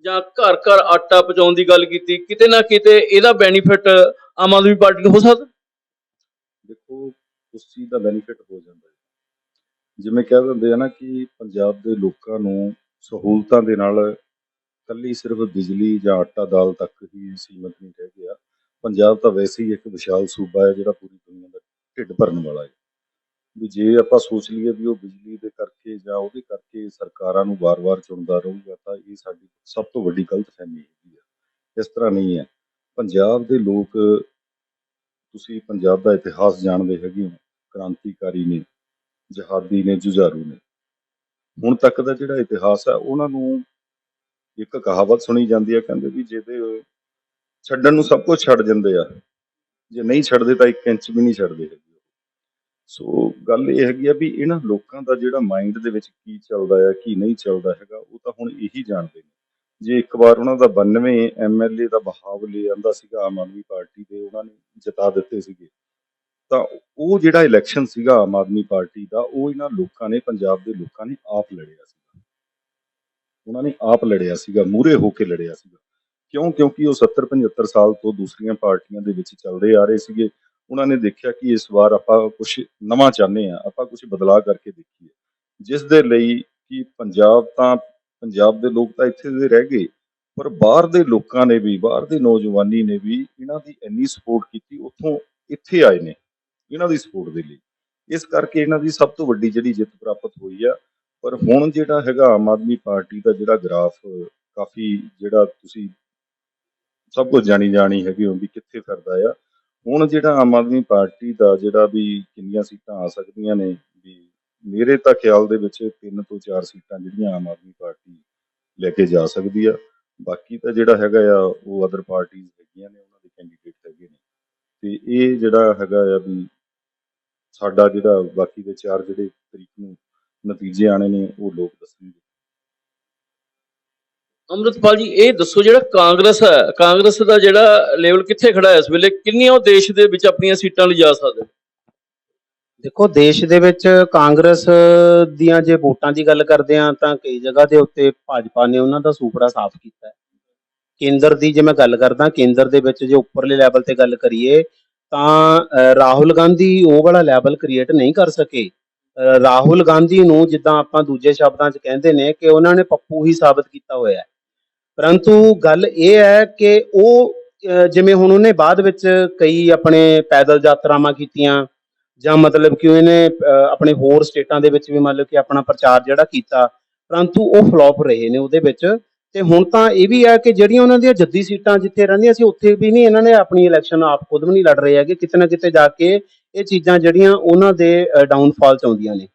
ਜਾਂ ਘਰ ਘਰ ਆਟਾ ਪਹੁੰਚਾਉਣ ਦੀ ਗੱਲ ਕੀਤੀ, ਕਿਤੇ ਨਾ ਕਿਤੇ ਇਹਦਾ ਬੈਨੀਫਿਟ ਆਮ ਆਦਮੀ ਪਾਰਟੀ ਨੂੰ ਹੋ ਸਕਦਾ? ਦੇਖੋ, ਉਸ ਚੀਜ਼ ਦਾ ਬੈਨੀਫਿਟ ਹੋ ਜਾਂਦਾ ਹੈ। ਜਿਵੇਂ ਕਹਿ ਦਿੰਦੇ ਆ ਨਾ ਕਿ ਪੰਜਾਬ ਦੇ ਲੋਕਾਂ ਨੂੰ ਸਹੂਲਤਾਂ ਦੇ ਨਾਲ ਕੱਲੀ ਸਿਰਫ ਬਿਜਲੀ ਜਾਂ ਆਟਾ ਦਾਲ ਤੱਕ ਹੀ ਸੀਮਤ ਨਹੀਂ ਰਹਿ ਗਿਆ। ਪੰਜਾਬ ਤਾਂ ਵੈਸੇ ਹੀ ਇੱਕ ਵਿਸ਼ਾਲ ਸੂਬਾ ਹੈ ਜਿਹੜਾ ਪੂਰੀ ਦੁਨੀਆ ਦਾ ਢਿੱਡ ਭਰਨ ਵਾਲਾ ਹੈ। ਵੀ ਜੇ ਆਪਾਂ ਸੋਚ ਲਈਏ ਵੀ ਉਹ ਬਿਜਲੀ ਦੇ ਕਰਕੇ ਜਾਂ ਉਹਦੇ ਕਰਕੇ ਸਰਕਾਰਾਂ ਨੂੰ ਵਾਰ-ਵਾਰ ਚੁਣਦਾ ਰਹੂਗਾ, ਤਾਂ ਇਹ ਸਾਡੀ ਸਭ ਤੋਂ ਵੱਡੀ ਗਲਤਫਹਿਮੀ ਹੈਗੀ ਆ। ਇਸ ਤਰ੍ਹਾਂ ਨਹੀਂ ਹੈ। ਪੰਜਾਬ ਦੇ ਲੋਕ, ਤੁਸੀਂ ਪੰਜਾਬ ਦਾ ਇਤਿਹਾਸ ਜਾਣਦੇ ਹੈਗੇ ਹੋ, ਕ੍ਰਾਂਤੀਕਾਰੀ ਨੇ, ਜਹਾਦੀ ਨੇ, ਜੁਝਾਰੂ ਨੇ। ਹੁਣ ਤੱਕ ਦਾ ਜਿਹੜਾ ਇਤਿਹਾਸ ਹੈ ਉਹਨਾਂ ਨੂੰ ਇੱਕ ਕਹਾਵਤ ਸੁਣੀ ਜਾਂਦੀ ਹੈ ਕਹਿੰਦੇ ਵੀ ਜਿਹਦੇ ਛੱਡਣ ਨੂੰ ਸਭ ਕੁਝ ਛੱਡ ਜਾਂਦੇ ਆ, ਜੇ ਨਹੀਂ ਛੱਡਦੇ ਤਾਂ ਇੱਕ ਇੰਚ ਵੀ ਨਹੀਂ ਛੱਡਦੇ ਹੈਗੇ। ਸੋ ਗੱਲ ਇਹ ਹੈਗੀ ਆ ਵੀ ਇਹਨਾਂ ਲੋਕਾਂ ਦਾ ਜਿਹੜਾ ਮਾਈਂਡ ਦੇ ਵਿੱਚ ਕੀ ਚੱਲਦਾ ਹੈ ਕੀ ਨਹੀਂ ਚੱਲਦਾ ਹੈਗਾ, ਉਹ ਤਾਂ ਹੁਣ ਇਹੀ ਜਾਣਦੇ ਨੇ। ਜੇ ਇੱਕ ਵਾਰ ਉਹਨਾਂ ਦਾ 92 ਐਮਐਲਏ ਦਾ ਬਹਾਵ ਲੈ ਆਂਦਾ ਸੀਗਾ, ਆਮ ਆਦਮੀ ਪਾਰਟੀ ਦੇ ਉਹਨਾਂ ਨੇ ਜਿਤਾ ਦਿੱਤੇ ਸੀਗੇ, ਤਾਂ ਉਹ ਜਿਹੜਾ ਇਲੈਕਸ਼ਨ ਸੀਗਾ ਆਮ ਆਦਮੀ ਪਾਰਟੀ ਦਾ, ਉਹ ਇਹਨਾਂ ਲੋਕਾਂ ਨੇ, ਪੰਜਾਬ ਦੇ ਲੋਕਾਂ ਨੇ ਆਪ ਲੜਿਆ ਸੀਗਾ। ਉਹਨਾਂ ਨੇ ਆਪ ਲੜਿਆ ਸੀਗਾ ਮੂਰੇ ਹੋ ਕੇ ਲੜਿਆ ਸੀਗਾ। ਕਿਉਂ? ਕਿਉਂਕਿ ਉਹ 70 75 ਸਾਲ ਤੋਂ ਦੂਸਰੀਆਂ ਪਾਰਟੀਆਂ ਦੇ ਵਿੱਚ ਚੱਲਦੇ ਆ ਰਹੇ ਸੀਗੇ। ਉਹਨਾਂ ਨੇ ਦੇਖਿਆ ਕਿ ਇਸ ਵਾਰ ਆਪਾਂ ਕੁਝ ਨਵਾਂ ਚਾਹੁੰਦੇ ਆ ਆਪਾਂ ਕੁਝ ਬਦਲਾਅ ਕਰਕੇ ਦੇਖੀਏ। ਜਿਸ ਦੇ ਲਈ ਕਿ ਪੰਜਾਬ ਤਾਂ, ਪੰਜਾਬ ਦੇ ਲੋਕ ਤਾਂ ਇੱਥੇ ਦੇ ਰਹਿ ਗਏ, ਪਰ ਬਾਹਰ ਦੇ ਲੋਕਾਂ ਨੇ ਵੀ, ਬਾਹਰ ਦੇ ਨੌਜਵਾਨੀ ਨੇ ਵੀ ਇਹਨਾਂ ਦੀ ਇੰਨੀ ਸਪੋਰਟ ਕੀਤੀ, ਉੱਥੋਂ ਇੱਥੇ ਆਏ ਨੇ, ਇਹਨਾਂ ਦੀ ਸਪੋਰਟ ਦੇ ਲਈ। ਇਸ ਕਰਕੇ ਇਹਨਾਂ ਦੀ ਸਭ ਤੋਂ ਵੱਡੀ ਜਿਹੜੀ ਜਿੱਤ ਪ੍ਰਾਪਤ ਹੋਈ ਆ, ਪਰ ਹੁਣ ਜਿਹੜਾ ਹੈਗਾ ਆਮ ਆਦਮੀ ਪਾਰਟੀ ਦਾ ਜਿਹੜਾ ਗ੍ਰਾਫ, ਕਾਫੀ ਜਿਹੜਾ ਤੁਸੀਂ ਸਭ ਕੁਝ ਜਾਣੀ ਜਾਣੀ ਹੈਗੀ ਹੋ ਵੀ ਕਿੱਥੇ ਫਿਰਦਾ ਆ ਹੁਣ ਜਿਹੜਾ ਆਮ ਆਦਮੀ ਪਾਰਟੀ ਦਾ ਜਿਹੜਾ ਵੀ ਕਿੰਨੀਆਂ ਸੀਟਾਂ ਆ ਸਕਦੀਆਂ ਨੇ, ਵੀ ਮੇਰੇ ਤਾਂ ਖਿਆਲ ਦੇ ਵਿੱਚ ਤਿੰਨ ਤੋਂ ਚਾਰ ਸੀਟਾਂ ਜਿਹੜੀਆਂ ਆਮ ਆਦਮੀ ਪਾਰਟੀ ਲੈ ਕੇ ਜਾ ਸਕਦੀ ਆ। ਬਾਕੀ ਤਾਂ ਜਿਹੜਾ ਹੈਗਾ ਆ, ਉਹ ਅਦਰ ਪਾਰਟੀਆਂ ਹੈਗੀਆਂ ਨੇ, ਉਹਨਾਂ ਦੇ ਕੈਂਡੀਡੇਟ ਹੈਗੇ ਨੇ। ਤੇ ਇਹ ਜਿਹੜਾ ਹੈਗਾ ਆ ਵੀ ਸਾਡਾ ਜਿਹੜਾ ਬਾਕੀ ਦੇ ਚਾਰ ਜਿਹੜੇ ਤਰੀਕ ਨੂੰ ਨਤੀਜੇ ਆਣੇ ਨੇ, ਉਹ ਲੋਕ ਦੱਸਣਗੇ। ਅੰਮ੍ਰਿਤਪਾਲ ਜੀ ਇਹ ਦੱਸੋ ਜਿਹੜਾ ਕਾਂਗਰਸ ਹੈ ਕਾਂਗਰਸ ਦਾ ਜਿਹੜਾ ਲੈਵਲ ਕਿੱਥੇ ਖੜਾ ਹੈ ਇਸ ਵੇਲੇ? ਕਿੰਨੀਆਂ ਉਹ ਦੇਸ਼ ਦੇ ਵਿੱਚ ਆਪਣੀਆਂ ਸੀਟਾਂ ਲਿਜਾ ਸਕਦੇ? ਦੇਖੋ ਦੇਸ਼ ਦੇ ਵਿੱਚ ਕਾਂਗਰਸ ਦੀਆਂ ਜੇ ਵੋਟਾਂ ਦੀ ਗੱਲ ਕਰਦੇ ਆ ਤਾਂ ਕਈ ਜਗ੍ਹਾ ਦੇ ਉੱਤੇ ਭਾਜਪਾ ਨੇ ਉਹਨਾਂ ਦਾ ਸੂਪੜਾ ਸਾਫ਼ ਕੀਤਾ ਹੈ। ਕੇਂਦਰ ਦੀ ਜੇ ਮੈਂ ਗੱਲ ਕਰਦਾ ਕੇਂਦਰ ਦੇ ਵਿੱਚ ਜੇ ਉੱਪਰਲੇ ਲੈਵਲ ਤੇ ਗੱਲ ਕਰੀਏ ਤਾਂ ਰਾਹੁਲ ਗਾਂਧੀ ਉਹ ਵਾਲਾ ਲੈਵਲ ਕ੍ਰੀਏਟ ਨਹੀਂ ਕਰ ਸਕੇ। ਅਹ, ਰਾਹੁਲ ਗਾਂਧੀ ਨੂੰ ਜਿੱਦਾਂ ਆਪਾਂ ਦੂਜੇ ਸ਼ਬਦਾਂ 'ਚ ਕਹਿੰਦੇ ਨੇ ਕਿ ਉਹਨਾਂ ਨੇ ਪੱਪੂ ਹੀ ਸਾਬਤ ਕੀਤਾ ਹੋਇਆ ਹੈ। ਪਰੰਤੂ ਗੱਲ ਇਹ ਹੈ ਕਿ ਉਹ ਜਿਵੇਂ ਹੁਣ ਉਹਨੇ ਬਾਅਦ ਵਿੱਚ ਕਈ ਆਪਣੇ ਪੈਦਲ ਯਾਤਰਾਵਾਂ ਕੀਤੀਆਂ, ਜਾਂ ਮਤਲਬ ਕਿ ਉਹਨੇ ਆਪਣੇ ਹੋਰ ਸਟੇਟਾਂ ਦੇ ਵਿੱਚ ਵੀ ਮਤਲਬ ਕਿ ਆਪਣਾ ਪ੍ਰਚਾਰ ਜਿਹੜਾ ਕੀਤਾ, ਪਰੰਤੂ ਉਹ ਫਲॉप ਰਹੇ ਨੇ ਉਹਦੇ ਵਿੱਚ। ਤੇ ਹੁਣ ਤਾਂ ਇਹ ਵੀ ਹੈ ਕਿ ਜਿਹੜੀਆਂ ਉਹਨਾਂ ਦੀਆਂ ਜੱਦੀ ਸੀਟਾਂ ਜਿੱਥੇ ਰਹਿੰਦੀਆਂ ਸੀ, ਉੱਥੇ ਵੀ ਨਹੀਂ ਇਹਨਾਂ ਨੇ ਆਪਣੀ ਇਲੈਕਸ਼ਨ ਆਪ ਖੁਦ ਵੀ ਨਹੀਂ ਲੜ ਰਹੇ ਹੈਗੇ। ਕਿਤੇ ਨਾ ਕਿਤੇ ਜਾ ਕੇ ਇਹ ਚੀਜ਼ਾਂ ਜਿਹੜੀਆਂ ਉਹਨਾਂ ਦੇ ਡਾਊਨਫਾਲ ਚ ਆਉਂਦੀਆਂ ਨੇ।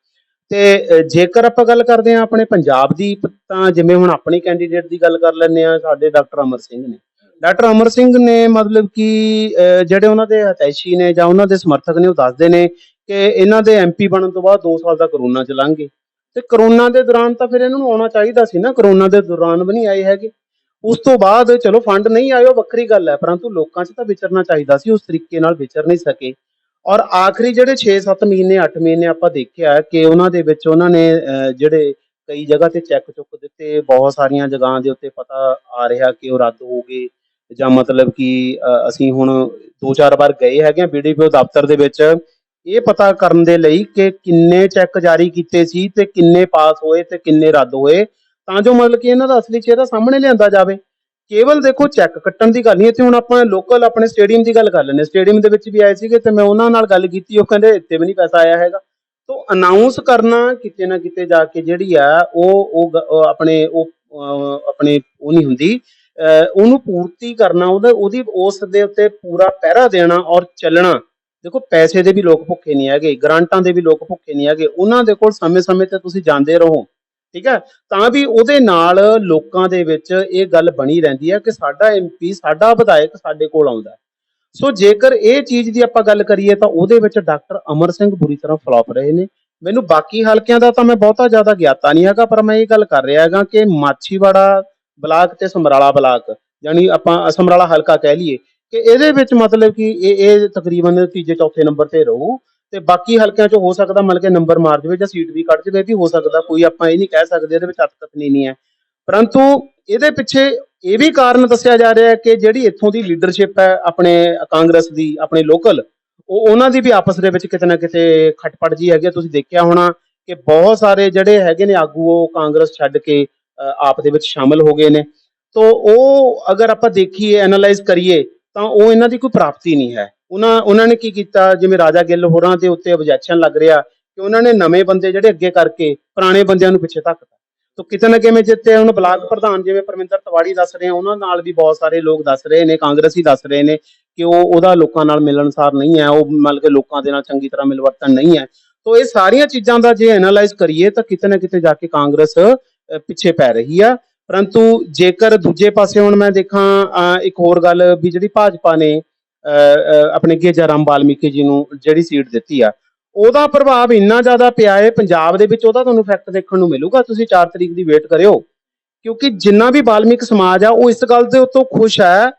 ਤੇ ਜੇਕਰ ਆਪਾਂ ਗੱਲ ਕਰਦੇ ਹਾਂ ਆਪਣੇ ਪੰਜਾਬ ਦੀ, ਤਾਂ ਜਿਵੇਂ ਹੁਣ ਆਪਣੀ ਕੈਂਡੀਡੇਟ ਦੀ ਗੱਲ ਕਰ ਲੈਂਦੇ ਆ ਸਾਡੇ ਡਾਕਟਰ ਅਮਰ ਸਿੰਘ ਨੇ। ਡਾਕਟਰ ਅਮਰ ਸਿੰਘ ਨੇ ਮਤਲਬ ਕਿ ਜਿਹੜੇ ਉਹਨਾਂ ਦੇ ਹਤੈਸ਼ੀ ਨੇ ਜਾਂ ਉਹਨਾਂ ਦੇ ਸਮਰਥਕ ਨੇ, ਉਹ ਦੱਸਦੇ ਨੇ ਕਿ ਇਹਨਾਂ ਦੇ ਐਮਪੀ ਬਣਨ ਤੋਂ ਬਾਅਦ 2 ਸਾਲ ਦਾ ਕਰੋਨਾ ਚ ਲੰਘ ਗਏ ਤੇ ਕਰੋਨਾ ਦੇ ਦੌਰਾਨ ਤਾਂ ਫਿਰ ਇਹਨਾਂ ਨੂੰ ਆਉਣਾ ਚਾਹੀਦਾ ਸੀ ਨਾ, ਕਰੋਨਾ ਦੇ ਦੌਰਾਨ ਵੀ ਨਹੀਂ ਆਏ ਹੈਗੇ। ਉਸ ਤੋਂ ਬਾਅਦ ਚਲੋ, ਫੰਡ ਨਹੀਂ ਆਏ ਵੱਖਰੀ ਗੱਲ ਹੈ, ਪਰੰਤੂ ਲੋਕਾਂ 'ਚ ਤਾਂ ਵਿਚਰਨਾ ਚਾਹੀਦਾ ਸੀ, ਉਸ ਤਰੀਕੇ ਨਾਲ ਵਿਚਰ ਨਹੀਂ ਸਕੇ। ਔਰ ਆਖਰੀ ਜਿਹੜੇ 6-7 ਮਹੀਨੇ 8 ਮਹੀਨੇ ਆਪਾਂ ਦੇਖਿਆ ਕਿ ਉਹਨਾਂ ਦੇ ਵਿੱਚ ਉਹਨਾਂ ਨੇ ਜਿਹੜੇ ਕਈ ਜਗ੍ਹਾ ਤੇ ਚੈੱਕ ਚੁੱਕ ਦਿੱਤੇ, ਬਹੁਤ ਸਾਰੀਆਂ ਜਗ੍ਹਾ ਦੇ ਉੱਤੇ ਪਤਾ ਆ ਰਿਹਾ ਕਿ ਉਹ ਰੱਦ ਹੋ ਗਏ ਜਾਂ ਮਤਲਬ ਕਿ ਅਸੀਂ ਹੁਣ ਦੋ ਚਾਰ ਵਾਰ ਗਏ ਹੈਗੇ ਆ ਬੀਡੀਪੀਓ ਦਫ਼ਤਰ ਦੇ ਵਿੱਚ। ਇਹ ਪਤਾ ਕਰਨ ਦੇ ਲਈ ਕਿ ਕਿੰਨੇ ਚੈੱਕ ਜਾਰੀ ਕੀਤੇ ਸੀ ਤੇ ਕਿੰਨੇ ਪਾਸ ਹੋਏ ਤੇ ਕਿੰਨੇ ਰੱਦ ਹੋਏ ਤਾਂ ਜੋ ਮਤਲਬ ਕਿ ਇਹਨਾਂ ਦਾ ਅਸਲੀ ਚਿਹਰਾ ਸਾਹਮਣੇ ਲਿਆਂਦਾ ਜਾਵੇ। ਕੇਵਲ ਦੇਖੋ ਚੈੱਕ ਕੱਟਣ ਦੀ ਗੱਲ ਨਹੀਂ ਇੱਥੇ ਹੁਣ ਆਪਾਂ ਲੋਕਲ ਆਪਣੇ ਸਟੇਡੀਅਮ ਦੀ ਗੱਲ ਕਰ ਲੈਂਦੇ ਸਟੇਡੀਅਮ ਦੇ ਵਿੱਚ ਵੀ ਆਏ ਸੀਗੇ ਤੇ ਮੈਂ ਉਹਨਾਂ ਨਾਲ ਗੱਲ ਕੀਤੀ ਉਹ ਕਹਿੰਦੇ ਇੱਥੇ ਵੀ ਨਹੀਂ ਪੈਸਾ ਆਇਆ ਹੈਗਾ। ਤੋਂ ਅਨਾਉਂਸ ਕਰਨਾ ਕਿਤੇ ਨਾ ਕਿਤੇ ਜਾ ਕੇ ਜਿਹੜੀ ਆ ਉਹ ਉਹ ਆਪਣੇ ਉਹ ਆਪਣੇ ਉਹ ਨਹੀਂ ਹੁੰਦੀ। ਅਹ, ਉਹਨੂੰ ਪੂਰਤੀ ਕਰਨਾ ਉਹਦਾ ਉਹਦੀ ਉਸ ਦੇ ਉੱਤੇ ਪੂਰਾ ਪਹਿਰਾ ਦੇਣਾ ਔਰ ਚੱਲਣਾ। ਦੇਖੋ ਪੈਸੇ ਦੇ ਵੀ ਲੋਕ ਭੁੱਖੇ ਨਹੀਂ ਹੈਗੇ ਗ੍ਰਾਂਟਾਂ ਦੇ ਵੀ ਲੋਕ ਭੁੱਖੇ ਨਹੀਂ ਹੈਗੇ। ਉਹਨਾਂ ਦੇ ਕੋਲ ਸਮੇਂ-ਸਮੇਂ ਤੇ ਤੁਸੀਂ ਜਾਂਦੇ ਰਹੋ। ਠੀਕ ਹੈ? ਤਾਂ ਵੀ ਉਹਦੇ ਨਾਲ ਲੋਕਾਂ ਦੇ ਵਿੱਚ ਇਹ ਗੱਲ ਬਣੀ ਰਹਿੰਦੀ ਹੈ ਕਿ ਸਾਡਾ ਐਮਪੀ ਸਾਡਾ ਵਿਧਾਇਕ ਸਾਡੇ ਕੋਲ ਆਉਂਦਾ ਸੋ ਜੇਕਰ ਇਹ ਚੀਜ਼ ਦੀ ਆਪਾਂ ਗੱਲ ਕਰੀਏ ਤਾਂ ਉਹਦੇ ਵਿੱਚ ਡਾਕਟਰ ਅਮਰ ਸਿੰਘ ਬੁਰੀ ਤਰ੍ਹਾਂ ਫਲॉप ਰਹੇ ਨੇ। ਮੈਨੂੰ ਬਾਕੀ ਹਲਕਿਆਂ ਦਾ ਤਾਂ ਮੈਂ ਬਹੁਤਾ ਜ਼ਿਆਦਾ ਗਿਆਤਾ ਨਹੀਂ ਹੈਗਾ, ਪਰ ਮੈਂ ਇਹ ਗੱਲ ਕਰ ਰਿਹਾ ਹੈਗਾ ਕਿ ਮਾਛੀਵਾੜਾ ਬਲਾਕ ਤੇ ਸਮਰਾਲਾ ਬਲਾਕ ਯਾਨੀ ਆਪਾਂ ਸਮਰਾਲਾ ਹਲਕਾ ਕਹਿ ਲਈਏ ਕਿ ਇਹਦੇ ਵਿੱਚ ਮਤਲਬ ਕਿ ਇਹ ਇਹ ਤਕਰੀਬਨ ਤੀਜੇ, ਚੌਥੇ ਨੰਬਰ ਤੇ ਰਹੂ। ਤੇ ਬਾਕੀ ਹਲਕਿਆਂ 'ਚ ਹੋ ਸਕਦਾ ਮਤਲਬ ਕਿ ਨੰਬਰ ਮਾਰ ਜਾਵੇ ਜਾਂ ਸੀਟ ਵੀ ਕੱਢ ਜਾਵੇ ਇਹ ਵੀ ਹੋ ਸਕਦਾ, ਕੋਈ ਆਪਾਂ ਇਹ ਨਹੀਂ ਕਹਿ ਸਕਦੇ ਇਹਦੇ ਵਿੱਚ ਅਤਕਥਨੀ ਨਹੀਂ ਹੈ। ਪਰੰਤੂ ਇਹਦੇ ਪਿੱਛੇ ਇਹ ਵੀ ਕਾਰਨ ਦੱਸਿਆ ਜਾ ਰਿਹਾ ਹੈ ਕਿ ਜਿਹੜੀ ਇੱਥੋਂ ਦੀ ਲੀਡਰਸ਼ਿਪ ਹੈ ਆਪਣੇ ਕਾਂਗਰਸ ਦੀ, ਆਪਣੇ ਲੋਕਲ, ਉਹ ਉਹਨਾਂ ਦੀ ਵੀ ਆਪਸ ਦੇ ਵਿੱਚ ਕਿਤੇ ਨਾ ਕਿਤੇ ਖਟਪਟ ਜੀ ਹੈਗੀ ਹੈ। ਤੁਸੀਂ ਦੇਖਿਆ ਹੋਣਾ ਕਿ ਬਹੁਤ ਸਾਰੇ ਜਿਹੜੇ ਹੈਗੇ ਨੇ ਆਗੂ, ਉਹ ਕਾਂਗਰਸ ਛੱਡ ਕੇ ਆਪ ਦੇ ਵਿੱਚ ਸ਼ਾਮਲ ਹੋ ਗਏ ਨੇ। ਤੋਂ ਉਹ ਅਗਰ ਆਪਾਂ ਦੇਖੀਏ, ਐਨਾਲਾਈਜ਼ ਕਰੀਏ, ਤਾਂ ਉਹ ਇਹਨਾਂ ਦੀ ਕੋਈ ਪ੍ਰਾਪਤੀ ਨਹੀਂ ਹੈ। ਉਹਨਾਂ ਉਹਨਾਂ ਨੇ ਕੀ ਕੀਤਾ? ਜਿਵੇਂ ਰਾਜਾ ਗਿੱਲ ਹੋਰਾਂ ਦੇ ਉੱਤੇ ਆਬਜੈਕਸ਼ਨ ਲੱਗ ਰਿਹਾ ਕਿ ਉਹਨਾਂ ਨੇ ਨਵੇਂ ਬੰਦੇ ਜਿਹੜੇ ਅੱਗੇ ਕਰਕੇ ਪੁਰਾਣੇ ਬੰਦਿਆਂ ਨੂੰ ਪਿੱਛੇ ਧੱਕਤਾ। ਤੋ ਕਿਤੇ ਨਾ ਕਿਵੇਂ ਜਿੱਤੇ ਹੁਣ ਬਲਾਕ ਪ੍ਰਧਾਨ ਜਿਵੇਂ ਪਰਮਿੰਦਰ ਤਿਵਾੜੀ ਦੱਸ ਰਹੇ ਆ ਉਹਨਾਂ ਨਾਲ ਵੀ ਬਹੁਤ ਸਾਰੇ ਲੋਕ ਦੱਸ ਰਹੇ ਨੇ ਕਾਂਗਰਸੀ ਦੱਸ ਰਹੇ ਨੇ ਕਿ ਉਹ ਉਹਦਾ ਲੋਕਾਂ ਨਾਲ ਮਿਲਣਸਾਰ ਨਹੀਂ ਹੈ ਉਹ ਮਤਲਬ ਕਿ ਲੋਕਾਂ ਦੇ ਨਾਲ ਚੰਗੀ ਤਰ੍ਹਾਂ ਮਿਲਵਰਤਨ ਨਹੀਂ ਹੈ। ਤੋ ਇਹ ਸਾਰੀਆਂ ਚੀਜ਼ਾਂ ਦਾ ਜੇ ਐਨਾਲਾਈਜ਼ ਕਰੀਏ ਤਾਂ ਕਿਤੇ ਨਾ ਕਿਤੇ ਜਾ ਕੇ ਕਾਂਗਰਸ ਪਿੱਛੇ ਪੈ ਰਹੀ ਆ। ਪਰੰਤੂ ਜੇਕਰ ਦੂਜੇ ਪਾਸੇ ਹੁਣ ਮੈਂ ਦੇਖਾਂ ਅ, ਇੱਕ ਹੋਰ ਗੱਲ ਵੀ ਜਿਹੜੀ ਭਾਜਪਾ ਨੇ ਆਪਣੇ ਗੇਜਾ ਰਾਮ ਵਾਲਮੀਕੀ ਜੀ ਨੂੰ ਜਿਹੜੀ ਸੀਟ ਦਿੱਤੀ ਆ, ਉਹਦਾ ਪ੍ਰਭਾਵ ਇੰਨਾ ਜ਼ਿਆਦਾ ਪਿਆ ਹੈ, ਪੰਜਾਬ ਦੇ ਵਿੱਚ ਉਹਦਾ ਤੁਹਾਨੂੰ ਫੈਕਟ ਦੇਖਣ ਨੂੰ ਮਿਲੂਗਾ, ਤੁਸੀਂ 4 ਤਰੀਕ ਦੀ ਵੇਟ ਕਰਿਓ। ਕਿਉਂਕਿ ਜਿੰਨਾ ਵੀ ਬਾਲਮਿਕ ਸਮਾਜ ਆ, ਉਹ ਇਸ ਗੱਲ ਦੇ ਉੱਤੋਂ ਖੁਸ਼ ਹੈ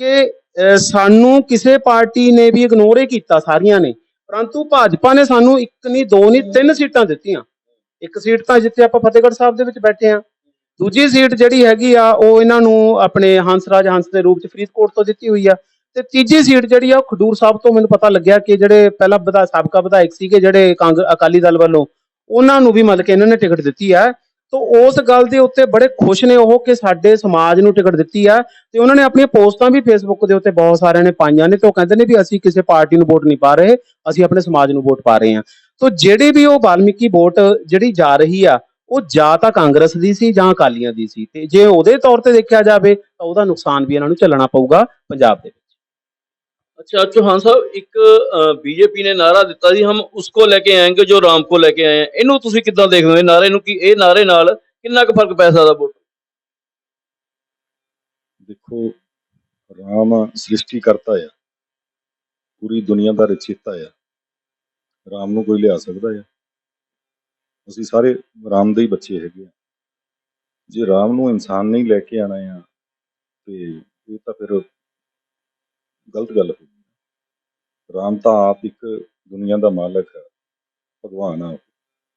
ਕਿ ਸਾਨੂੰ ਕਿਸੇ ਪਾਰਟੀ ਨੇ ਵੀ ਇਗਨੋਰ ਹੀ ਕੀਤਾ, ਸਾਰੀਆਂ ਨੇ। ਪਰੰਤੂ ਭਾਜਪਾ ਨੇ ਸਾਨੂੰ ਇੱਕ ਨਹੀਂ, ਦੋ ਨਹੀਂ, ਤਿੰਨ ਸੀਟਾਂ ਦਿੱਤੀਆਂ। ਇੱਕ ਸੀਟ ਤਾਂ ਜਿੱਥੇ ਆਪਾਂ ਫਤਿਹਗੜ੍ਹ ਸਾਹਿਬ ਦੇ ਵਿੱਚ ਬੈਠੇ ਆ ਦੂਜੀ ਸੀਟ ਜਿਹੜੀ ਹੈਗੀ ਆ, ਉਹ ਇਹਨਾਂ ਨੂੰ ਆਪਣੇ ਹੰਸਰਾਜ ਹੰਸ ਦੇ ਰੂਪ ਚ ਫਰੀਦਕੋਟ ਤੋਂ ਦਿੱਤੀ ਹੋਈ ਆ। ਤੇ ਤੀਜੀ ਸੀਟ ਜਿਹੜੀ ਆ ਉਹ ਖਡੂਰ ਸਾਹਿਬ ਤੋਂ ਮੈਨੂੰ ਪਤਾ ਲੱਗਿਆ ਕਿ ਜਿਹੜੇ ਪਹਿਲਾਂ ਵਿਧਾ, ਸਾਬਕਾ ਵਿਧਾਇਕ ਸੀਗੇ ਜਿਹੜੇ ਕਾਂਗ, ਅਕਾਲੀ ਦਲ ਵੱਲੋਂ, ਉਹਨਾਂ ਨੂੰ ਵੀ ਮਤਲਬ ਕਿ ਇਹਨਾਂ ਨੇ ਟਿਕਟ ਦਿੱਤੀ ਆ। ਤਾਂ ਉਸ ਗੱਲ ਦੇ ਉੱਤੇ ਬੜੇ ਖੁਸ਼ ਨੇ ਉਹ ਕਿ ਸਾਡੇ ਸਮਾਜ ਨੂੰ ਟਿਕਟ ਦਿੱਤੀ ਆ ਤੇ ਉਹਨਾਂ ਨੇ ਆਪਣੀਆਂ ਪੋਸਟਾਂ ਵੀ ਫੇਸਬੁੱਕ ਦੇ ਉੱਤੇ ਬਹੁਤ ਸਾਰਿਆਂ ਨੇ ਪਾਈਆਂ ਨੇ ਤੇ ਉਹ ਕਹਿੰਦੇ ਨੇ ਵੀ ਅਸੀਂ ਕਿਸੇ ਪਾਰਟੀ ਨੂੰ ਵੋਟ ਨਹੀਂ ਪਾ ਰਹੇ, ਅਸੀਂ ਆਪਣੇ ਸਮਾਜ ਨੂੰ ਵੋਟ ਪਾ ਰਹੇ ਹਾਂ। ਤਾਂ ਜਿਹੜੀ ਵੀ ਉਹ ਵਾਲਮੀਕੀ ਵੋਟ ਜਿਹੜੀ ਜਾ ਰਹੀ ਆ, ਉਹ ਜਾਂ ਤਾਂ ਕਾਂਗਰਸ ਦੀ ਸੀ ਜਾਂ ਅਕਾਲੀਆਂ ਦੀ ਸੀ ਤੇ ਜੇ ਉਹਦੇ ਤੌਰ ਤੇ ਦੇਖਿਆ ਜਾਵੇ ਤਾਂ ਉਹਦਾ ਨੁਕਸਾਨ ਵੀ ਇਹਨਾਂ ਨੂੰ ਝੱਲਣਾ ਪਊਗਾ ਪੰਜਾਬ ਦੇ अच्छा चौहान साहब ਇੱਕ ਬੀਜੇਪੀ ਨੇ ਨਾਰਾ ਦਿੱਤਾ ਸੀ ਹਮ ਉਸਕੋ ਲੈ ਕੇ ਆਏਂਗੇ ਜੋ ਰਾਮ ਕੋ ਲੈ ਕੇ ਆਏ हैं ਇਹਨੂੰ ਤੁਸੀਂ ਕਿੱਦਾਂ ਦੇਖਦੇ ਹੋ ਇਹ ਨਾਰੇ ਨੂੰ ਕਿ ਇਹ ਨਾਰੇ ਨਾਲ ਕਿੰਨਾ ਕੁ ਫਰਕ ਪੈ ਸਕਦਾ ਵੋਟ ਦੇਖੋ ਰਾਮ ਸ੍ਰਿਸ਼ਟੀ ਕਰਤਾ ਆ ਪੂਰੀ ਦੁਨੀਆ ਦਾ ਰਚਿਤਾ ਆ ਰਾਮ ਨੂੰ ਕੋਈ ਲਿਆ ਸਕਦਾ ਆ ਅਸੀਂ ਸਾਰੇ ਰਾਮ ਦੇ ਹੀ ਬੱਚੇ ਹੈਗੇ ਆ ਜੇ ਰਾਮ ਨੂੰ ਇਨਸਾਨ ਨਹੀਂ ਲੈ ਕੇ ਆਣਾ ਆ ਤੇ ਇਹ ਤਾਂ ਫਿਰ ਗਲਤ ਗੱਲ ਹੋ ਗਈ। ਰਾਮ ਤਾਂ ਆਪ ਇੱਕ ਦੁਨੀਆ ਦਾ ਮਾਲਕ ਆ ਭਗਵਾਨ ਆ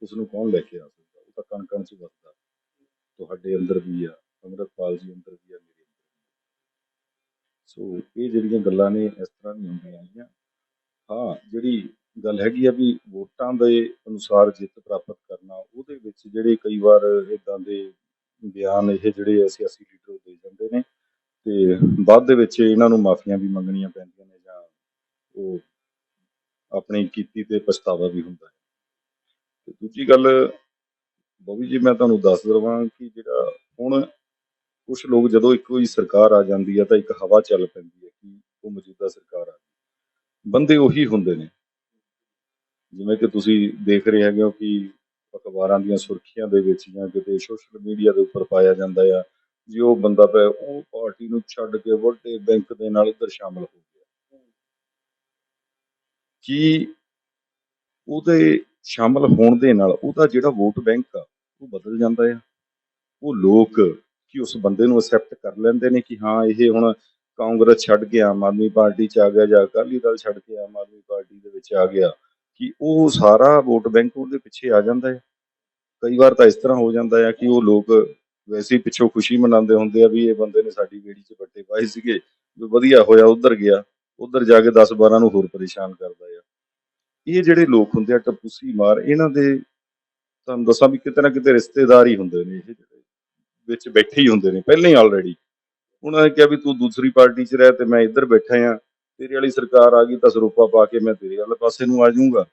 ਉਸ ਨੂੰ ਕੌਣ ਲੈ ਕੇ ਆ ਸਕਦਾ? ਉਹ ਤਾਂ ਕਣ ਕਣ ਚ ਵਸਦਾ। ਤੁਹਾਡੇ ਅੰਦਰ ਵੀ ਆ, ਅੰਮ੍ਰਿਤਪਾਲ ਜੀ ਅੰਦਰ ਵੀ ਆ, ਮੇਰੇ ਅੰਦਰ ਸੋ ਇਹ ਜਿਹੜੀਆਂ ਗੱਲਾਂ ਨੇ, ਇਸ ਤਰ੍ਹਾਂ ਨਹੀਂ ਹੁੰਦੀਆਂ ਹੈਗੀਆਂ ਹਾਂ, ਜਿਹੜੀ ਗੱਲ ਹੈਗੀ ਆ ਵੀ ਵੋਟਾਂ ਦੇ ਅਨੁਸਾਰ ਜਿੱਤ ਪ੍ਰਾਪਤ ਕਰਨਾ, ਉਹਦੇ ਵਿੱਚ ਜਿਹੜੇ ਕਈ ਵਾਰ ਇਦਾਂ ਦੇ ਬਿਆਨ, ਇਹ ਜਿਹੜੇ ਆ ਸਿਆਸੀ ਲੀਡਰ ਤੇ ਬਾਅਦ ਦੇ ਵਿੱਚ ਇਹਨਾਂ ਨੂੰ ਮਾਫੀਆਂ ਵੀ ਮੰਗਣੀਆਂ ਪੈਂਦੀਆਂ ਨੇ ਜਾਂ ਉਹ ਆਪਣੀ ਕੀਤੀ ਤੇ ਪਛਤਾਵਾ ਵੀ ਹੁੰਦਾ ਹੈ। ਤੇ ਦੂਜੀ ਗੱਲ, ਬੋਬੀ ਜੀ, ਮੈਂ ਤੁਹਾਨੂੰ ਦੱਸ ਦਵਾਂ ਕਿ ਜਿਹੜਾ ਹੁਣ ਕੁਝ ਲੋਕ ਜਦੋਂ ਇੱਕੋ ਹੀ ਸਰਕਾਰ ਆ ਜਾਂਦੀ ਹੈ ਤਾਂ ਇੱਕ ਹਵਾ ਚੱਲ ਪੈਂਦੀ ਹੈ ਕਿ ਉਹ ਮੌਜੂਦਾ ਸਰਕਾਰ ਆ ਬੰਦੇ ਉਹੀ ਹੁੰਦੇ ਨੇ। ਜਿਵੇਂ ਕਿ ਤੁਸੀਂ ਦੇਖ ਰਹੇ ਹੈਗੇ ਹੋ ਕਿ ਅਖਬਾਰਾਂ ਦੀਆਂ ਸੁਰਖੀਆਂ ਦੇ ਵਿੱਚ ਜਾਂ ਕਿਤੇ ਸੋਸ਼ਲ ਮੀਡੀਆ ਦੇ ਉੱਪਰ ਪਾਇਆ ਜਾਂਦਾ ਆ। ਜੇ ਉਹ ਬੰਦਾ ਪਿਆ ਉਹ ਪਾਰਟੀ ਨੂੰ ਛੱਡ ਕੇ ਵੱਡੇ ਬੈਂਕ ਦੇ ਨਾਲ ਉੱਧਰ ਸ਼ਾਮਲ ਹੋ ਗਿਆ। ਕਿ ਉਹਦੇ ਸ਼ਾਮਲ ਹੋਣ ਦੇ ਨਾਲ ਉਹਦਾ ਜਿਹੜਾ ਵੋਟ ਬੈਂਕ ਆ, ਉਹ ਬਦਲ ਜਾਂਦਾ ਆ? ਉਹ ਲੋਕ ਕਿ ਉਸ ਬੰਦੇ ਨੂੰ ਅਸੈਪਟ ਕਰ ਲੈਂਦੇ ਨੇ ਕਿ ਹਾਂ, ਇਹ ਹੁਣ ਕਾਂਗਰਸ ਛੱਡ ਕੇ ਆਮ ਆਦਮੀ ਪਾਰਟੀ ਚ ਆ ਗਿਆ ਜਾਂ ਅਕਾਲੀ ਦਲ ਛੱਡ ਕੇ ਆਮ ਆਦਮੀ ਪਾਰਟੀ ਦੇ ਵਿੱਚ ਆ ਗਿਆ, ਕਿ ਉਹ ਸਾਰਾ ਵੋਟ ਬੈਂਕ ਉਹਦੇ ਪਿੱਛੇ ਆ ਜਾਂਦਾ ਹੈ ਕਈ ਵਾਰ ਤਾਂ ਇਸ ਤਰ੍ਹਾਂ ਹੋ ਜਾਂਦਾ ਹੈ ਕਿ ਉਹ ਲੋਕ ਵੈਸੇ ਹੀ ਪਿੱਛੋਂ ਖੁਸ਼ੀ ਮਨਾਉਂਦੇ ਹੁੰਦੇ ਆ ਵੀ ਇਹ ਬੰਦੇ ਨੇ ਸਾਡੀ ਬੇੜੀ 'ਚ ਵੱਟੇ ਪਾਏ ਸੀਗੇ, ਵੀ ਵਧੀਆ ਹੋਇਆ, ਉਧਰ ਗਿਆ, ਉਧਰ ਜਾ ਕੇ 10 12 ਨੂੰ ਹੋਰ ਪਰੇਸ਼ਾਨ ਕਰਦਾ ਆ। ਇਹ ਜਿਹੜੇ ਲੋਕ ਹੁੰਦੇ ਆ, ਟਪੂਸੀ ਮਾਰ, ਇਹਨਾਂ ਦੇ ਤੁਹਾਨੂੰ ਦੱਸਾਂ ਵੀ ਕਿਤੇ ਨਾ ਕਿਤੇ ਰਿਸ਼ਤੇਦਾਰ ਹੀ ਹੁੰਦੇ ਨੇ, ਇਹ ਜਿਹੜੇ ਵਿੱਚ ਬੈਠੇ ਹੀ ਹੁੰਦੇ ਨੇ, ਪਹਿਲਾਂ ਹੀ ਆਲਰੇਡੀ ਉਹਨਾਂ ਨੇ ਕਿਹਾ ਵੀ ਤੂੰ ਦੂਸਰੀ ਪਾਰਟੀ 'ਚ ਰਹਿ ਤੇ ਮੈਂ ਇੱਧਰ ਬੈਠਾ ਆ, ਤੇਰੇ ਵਾਲੀ ਸਰਕਾਰ ਆ ਗਈ ਤਾਂ ਸਰੂਪਾ ਪਾ ਕੇ ਮੈਂ ਤੇਰੇ ਵਾਲੇ ਪਾਸੇ ਨੂੰ ਆ ਜਾਊਂਗਾ।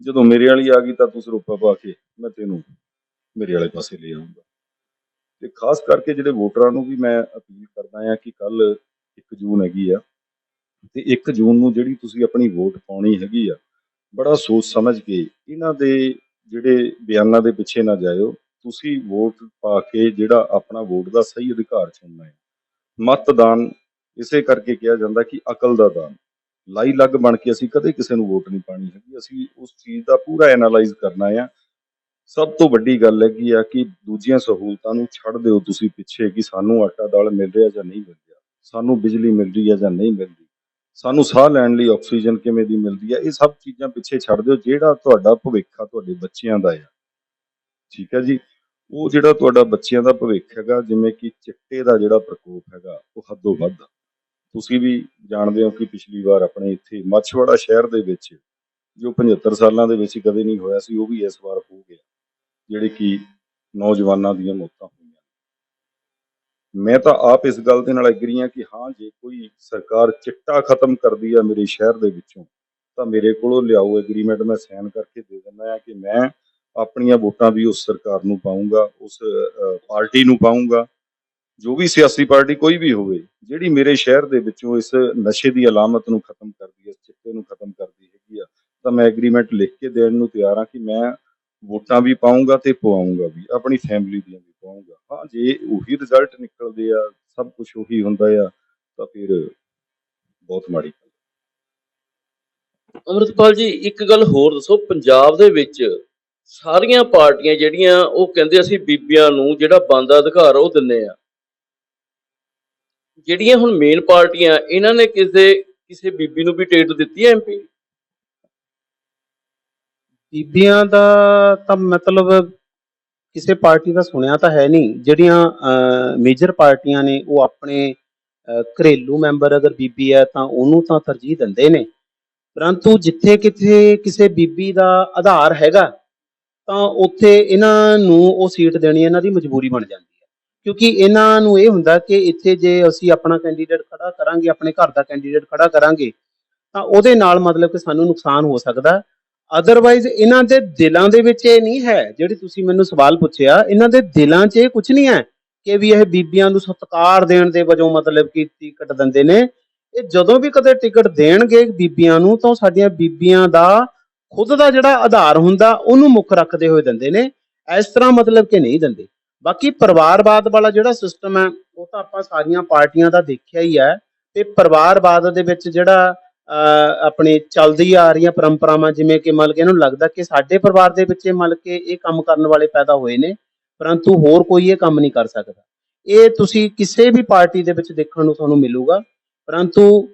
ਜਦੋਂ ਮੇਰੇ ਵਾਲੀ ਆ ਗਈ ਤਾਂ ਤੂੰ ਸਰੂਪਾ ਪਾ ਕੇ ਮੈਂ ਤੈਨੂੰ ਮੇਰੇ ਵਾਲੇ ਪਾਸੇ ਲੈ ਆਊਂਗਾ। ਤੇ ਖਾਸ ਕਰਕੇ ਜਿਹੜੇ ਵੋਟਰਾਂ ਨੂੰ ਵੀ ਮੈਂ ਅਪੀਲ ਕਰਦਾ ਆ ਕਿ ਕੱਲ 1 ਜੂਨ ਹੈਗੀ ਆ, ਤੇ 1 ਜੂਨ ਨੂੰ ਜਿਹੜੀ ਤੁਸੀਂ ਆਪਣੀ ਵੋਟ ਪਾਉਣੀ ਹੈਗੀ ਆ, ਬੜਾ ਸੋਚ ਸਮਝ ਕੇ ਇਹਨਾਂ ਦੇ ਜਿਹੜੇ ਬਿਆਨਾਂ ਦੇ ਪਿੱਛੇ ਨਾ ਜਾਇਓ, ਤੁਸੀਂ ਵੋਟ ਪਾ ਕੇ ਜਿਹੜਾ ਆਪਣਾ ਵੋਟ ਦਾ ਸਹੀ ਅਧਿਕਾਰ ਚੁਣਨਾ ਹੈ। ਮਤਦਾਨ ਇਸੇ ਕਰਕੇ ਕਿਹਾ ਜਾਂਦਾ ਕਿ ਅਕਲ ਦਾ ਦਾਨ। ਲਾਈ ਲੱਗ ਬਣ ਕੇ ਅਸੀਂ ਕਦੇ ਕਿਸੇ ਨੂੰ ਵੋਟ ਨਹੀਂ ਪਾਣੀ ਹੈਗੀ, ਅਸੀਂ ਉਸ ਚੀਜ਼ ਦਾ ਪੂਰਾ ਐਨਾਲਾਈਜ਼ ਕਰਨਾ ਆ ਸਭ ਤੋਂ ਵੱਡੀ ਗੱਲ ਹੈਗੀ ਆ ਕਿ ਦੂਜੀਆਂ ਸਹੂਲਤਾਂ ਨੂੰ ਛੱਡ ਦਿਓ ਤੁਸੀਂ ਪਿੱਛੇ ਕਿ ਸਾਨੂੰ ਆਟਾ ਦਾਲ ਮਿਲ ਰਿਹਾ ਜਾਂ ਨਹੀਂ ਮਿਲ ਰਿਹਾ। ਸਾਨੂੰ ਬਿਜਲੀ ਮਿਲ ਰਹੀ ਹੈ ਜਾਂ ਨਹੀਂ ਮਿਲ ਰਹੀ। ਸਾਨੂੰ ਸਾਹ ਲੈਣ ਲਈ ਆਕਸੀਜਨ ਕਿਵੇਂ ਦੀ ਮਿਲਦੀ ਹੈ ਇਹ ਸਭ ਚੀਜ਼ਾਂ ਪਿੱਛੇ ਛੱਡ ਦਿਓ, ਜਿਹੜਾ ਤੁਹਾਡਾ ਭਵਿੱਖ ਆ ਤੁਹਾਡੇ ਬੱਚਿਆਂ ਦਾ ਆ। ਠੀਕ ਹੈ ਜੀ? ਉਹ ਜਿਹੜਾ ਤੁਹਾਡਾ ਬੱਚਿਆਂ ਦਾ ਭਵਿੱਖ ਹੈਗਾ, ਜਿਵੇਂ ਕਿ ਚਿੱਟੇ ਦਾ ਜਿਹੜਾ ਪ੍ਰਕੋਪ ਹੈਗਾ, ਉਹ ਹੱਦੋਂ ਵੱਧ ਆ। ਤੁਸੀਂ ਵੀ ਜਾਣਦੇ ਹੋ ਕਿ ਪਿਛਲੀ ਵਾਰ ਆਪਣੇ ਇੱਥੇ ਮੱਛਵਾੜਾ ਸ਼ਹਿਰ ਦੇ ਵਿੱਚ, ਜੋ 75 ਸਾਲਾਂ ਦੇ ਵਿੱਚ ਕਦੇ ਨਹੀਂ ਹੋਇਆ ਸੀ, ਉਹ ਵੀ ਇਸ ਵਾਰ ਹੋ ਗਿਆ। ਜਿਹੜੇ ਕਿ ਨੌਜਵਾਨਾਂ ਦੀਆਂ ਮੌਤਾਂ ਹੋਈਆਂ। ਮੈਂ ਤਾਂ ਆਪ ਇਸ ਗੱਲ ਦੇ ਨਾਲ ਐਗਰੀ ਹਾਂ ਕਿ ਹਾਂ, ਜੇ ਕੋਈ ਸਰਕਾਰ ਚਿੱਟਾ ਖਤਮ ਕਰਦੀ ਆ ਮੇਰੇ ਸ਼ਹਿਰ ਦੇ ਵਿੱਚੋਂ, ਤਾਂ ਮੇਰੇ ਕੋਲੋਂ ਲਿਆਓ ਐਗਰੀਮੈਂਟ ਮੈਂ ਸਾਈਨ ਕਰਕੇ ਦੇ ਦਿੰਦਾ ਆ ਕਿ ਮੈਂ ਆਪਣੀਆਂ ਵੋਟਾਂ ਵੀ ਉਸ ਸਰਕਾਰ ਨੂੰ ਪਾਉਂਗਾ ਉਸ ਪਾਰਟੀ ਨੂੰ ਪਾਉਂਗਾ ਜੋ ਵੀ ਸਿਆਸੀ ਪਾਰਟੀ ਕੋਈ ਵੀ ਹੋਵੇ, ਜਿਹੜੀ ਮੇਰੇ ਸ਼ਹਿਰ ਦੇ ਵਿੱਚੋਂ ਇਸ ਨਸ਼ੇ ਦੀ ਅਲਾਮਤ ਨੂੰ ਖਤਮ ਕਰਦੀ ਹੈ, ਇਸ ਚਿੱਟੇ ਨੂੰ ਖਤਮ ਕਰਦੀ ਹੈਗੀ ਆ, ਤਾਂ ਮੈਂ ਐਗਰੀਮੈਂਟ ਲਿਖ ਕੇ ਦੇਣ ਨੂੰ ਤਿਆਰ ਹਾਂ ਕਿ ਮੈਂ ਵੋਟਾਂ ਵੀ ਪਾਉਂਗਾ ਤੇ ਪਵਾਉਂਗਾ ਵੀ, ਆਪਣੀ ਫੈਮਿਲੀ ਦੀਆਂ ਵੀ ਪਵਾਉਂਗਾ ਹਾਂ, ਜੇ ਉਹੀ ਰਿਜ਼ਲਟ ਨਿਕਲਦੇ ਆ, ਸਭ ਕੁਝ ਉਹੀ ਹੁੰਦਾ ਆ, ਤਾਂ ਫਿਰ ਬਹੁਤ ਮਾੜੀ ਅਮਰਤਪਾਲ ਜੀ, ਇੱਕ ਗੱਲ ਹੋਰ ਦੱਸੋ, ਪੰਜਾਬ ਦੇ ਵਿੱਚ ਸਾਰੀਆਂ ਪਾਰਟੀਆਂ ਜਿਹੜੀਆਂ, ਉਹ ਕਹਿੰਦੇ ਅਸੀਂ ਬੀਬੀਆਂ ਨੂੰ ਜਿਹੜਾ ਬੰਦਾ ਅਧਿਕਾਰ ਉਹ ਦਿੰਨੇ ਆ। ਜਿਹੜੀਆਂ ਹੁਣ ਮੇਨ ਪਾਰਟੀਆਂ, ਇਹਨਾਂ ਨੇ ਕਿਸੇ ਕਿਸੇ ਬੀਬੀ ਨੂੰ ਵੀ ਟਿਕਟ ਦਿੱਤੀ ਹੈ ਐਮਪੀ ਬੀਬੀਆਂ ਦਾ ਤਾਂ ਮਤਲਬ ਕਿਸੇ ਪਾਰਟੀ ਦਾ ਸੁਣਿਆ ਤਾਂ ਹੈ ਨਹੀਂ। ਜਿਹੜੀਆਂ ਮੇਜਰ ਪਾਰਟੀਆਂ ਨੇ, ਉਹ ਆਪਣੇ ਘਰੇਲੂ ਮੈਂਬਰ ਅਗਰ ਬੀਬੀ ਹੈ ਤਾਂ ਉਹਨੂੰ ਤਾਂ ਤਰਜੀਹ ਦਿੰਦੇ ਨੇ। ਪਰੰਤੂ ਜਿੱਥੇ ਕਿਥੇ ਕਿਸੇ ਬੀਬੀ ਦਾ ਆਧਾਰ ਹੈਗਾ, ਤਾਂ ਉੱਥੇ ਇਹਨਾਂ ਨੂੰ ਉਹ ਸੀਟ ਦੇਣੀ ਇਹਨਾਂ ਦੀ ਮਜਬੂਰੀ ਬਣ ਜਾਂਦੀ ਹੈ। ਕਿਉਂਕਿ ਇਹਨਾਂ ਨੂੰ ਇਹ ਹੁੰਦਾ ਕਿ ਇੱਥੇ ਜੇ ਅਸੀਂ ਆਪਣਾ ਕੈਂਡੀਡੇਟ ਖੜਾ ਕਰਾਂਗੇ, ਆਪਣੇ ਘਰ ਦਾ ਕੈਂਡੀਡੇਟ ਖੜਾ ਕਰਾਂਗੇ, ਤਾਂ ਉਹਦੇ ਨਾਲ ਮਤਲਬ ਕਿ ਸਾਨੂੰ ਨੁਕਸਾਨ ਹੋ ਸਕਦਾ। ਅਦਰਵਾਈਜ਼ ਇਹਨਾਂ ਦੇ ਦਿਲਾਂ ਦੇ ਵਿੱਚ ਇਹ ਨਹੀਂ ਹੈ ਜਿਹੜੀ ਤੁਸੀਂ ਮੈਨੂੰ ਸਵਾਲ ਪੁੱਛਿਆ, ਇਹਨਾਂ ਦੇ ਦਿਲਾਂ 'ਚ ਇਹ ਕੁਝ ਨਹੀਂ ਹੈ ਕਿ ਵੀ ਇਹ ਬੀਬੀਆਂ ਨੂੰ ਸਤਿਕਾਰ ਦੇਣ ਦੇ ਵਜੋਂ ਮਤਲਬ ਕਿ ਟਿਕਟ ਦਿੰਦੇ ਨੇ। ਇਹ ਜਦੋਂ ਵੀ ਕਦੇ ਟਿਕਟ ਦੇਣਗੇ ਬੀਬੀਆਂ ਨੂੰ, ਤਾਂ ਸਾਡੀਆਂ ਬੀਬੀਆਂ ਦਾ ਖੁਦ ਦਾ ਜਿਹੜਾ ਆਧਾਰ ਹੁੰਦਾ, ਉਹਨੂੰ ਮੁੱਖ ਰੱਖਦੇ ਹੋਏ ਦਿੰਦੇ ਨੇ। ਇਸ ਤਰ੍ਹਾਂ ਮਤਲਬ ਕਿ ਨਹੀਂ ਦਿੰਦੇ। ਬਾਕੀ ਪਰਿਵਾਰਵਾਦ ਵਾਲਾ ਜਿਹੜਾ ਸਿਸਟਮ ਹੈ, ਉਹ ਤਾਂ ਆਪਾਂ ਸਾਰੀਆਂ ਪਾਰਟੀਆਂ ਦਾ ਦੇਖਿਆ ਹੀ ਹੈ। ਤੇ ਪਰਿਵਾਰਵਾਦ ਦੇ ਵਿੱਚ ਜਿਹੜਾ ਆਪਣੇ ਚੱਲਦੀ ਆ ਰਹੀਆਂ ਪਰੰਪਰਾਵਾਂ, ਜਿਵੇਂ ਕਿ ਮਤਲਬ ਕਿ ਇਹਨੂੰ ਲੱਗਦਾ ਕਿ ਸਾਡੇ ਪਰਿਵਾਰ ਦੇ ਵਿੱਚ ਮਤਲਬ ਕਿ ਇਹ ਕੰਮ ਕਰਨ ਵਾਲੇ ਪੈਦਾ ਹੋਏ ਨੇ, ਪਰੰਤੂ ਹੋਰ ਕੋਈ ਇਹ ਕੰਮ ਨਹੀਂ ਕਰ ਸਕਦਾ। ਇਹ ਤੁਸੀਂ ਕਿਸੇ ਵੀ ਪਾਰਟੀ ਦੇ ਵਿੱਚ ਦੇਖਣ ਨੂੰ ਤੁਹਾਨੂੰ ਮਿਲੂਗਾ, ਪਰੰਤੂ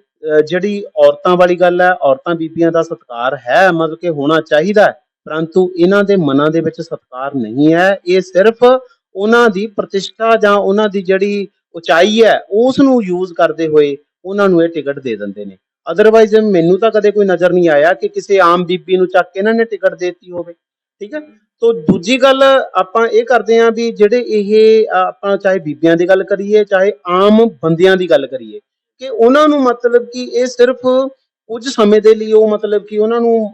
ਜਿਹੜੀ ਔਰਤਾਂ ਵਾਲੀ ਗੱਲ ਹੈ, ਔਰਤਾਂ ਬੀਬੀਆਂ ਦਾ ਸਤਿਕਾਰ ਹੈ, ਮਤਲਬ ਕਿ ਹੋਣਾ ਚਾਹੀਦਾ ਪਰੰਤੂ ਇਹਨਾਂ ਦੇ ਮਨਾਂ ਦੇ ਵਿੱਚ ਸਤਿਕਾਰ ਨਹੀਂ ਹੈ, ਇਹ ਸਿਰਫ ਉਹਨਾਂ ਦੀ ਪ੍ਰਤਿਸ਼ਠਾ ਜਾਂ ਉਹਨਾਂ ਦੀ ਜਿਹੜੀ ਉਚਾਈ ਹੈ, ਉਸ ਨੂੰ ਯੂਜ਼ ਕਰਦੇ ਹੋਏ ਉਹਨਾਂ ਨੂੰ ਇਹ ਟਿਕਟ ਦੇ ਦਿੰਦੇ ਨੇ। ਅਦਰਵਾਈਜ਼ ਮੈਨੂੰ ਤਾਂ ਕਦੇ ਕੋਈ ਨਜ਼ਰ ਨਹੀਂ ਆਇਆ ਕਿ ਕਿਸੇ ਆਮ ਬੀਬੀ ਨੂੰ ਚੱਕ ਕੇ ਇਹਨਾਂ ਨੇ ਟਿਕਟ ਦਿੱਤੀ ਹੋਵੇ। ਠੀਕ ਹੈ? ਤੋਂ ਦੂਜੀ ਗੱਲ ਆਪਾਂ ਇਹ ਕਰਦੇ ਹਾਂ ਵੀ ਜਿਹੜੇ ਇਹ ਆਪਾਂ ਚਾਹੇ ਬੀਬੀਆਂ ਦੀ ਗੱਲ ਕਰੀਏ, ਚਾਹੇ ਆਮ ਬੰਦਿਆਂ ਦੀ ਗੱਲ ਕਰੀਏ, ਕਿ ਉਹਨਾਂ ਨੂੰ ਮਤਲਬ ਕਿ ਇਹ ਸਿਰਫ ਕੁਝ ਸਮੇਂ ਦੇ ਲਈ ਉਹ ਮਤਲਬ ਕਿ ਉਹਨਾਂ ਨੂੰ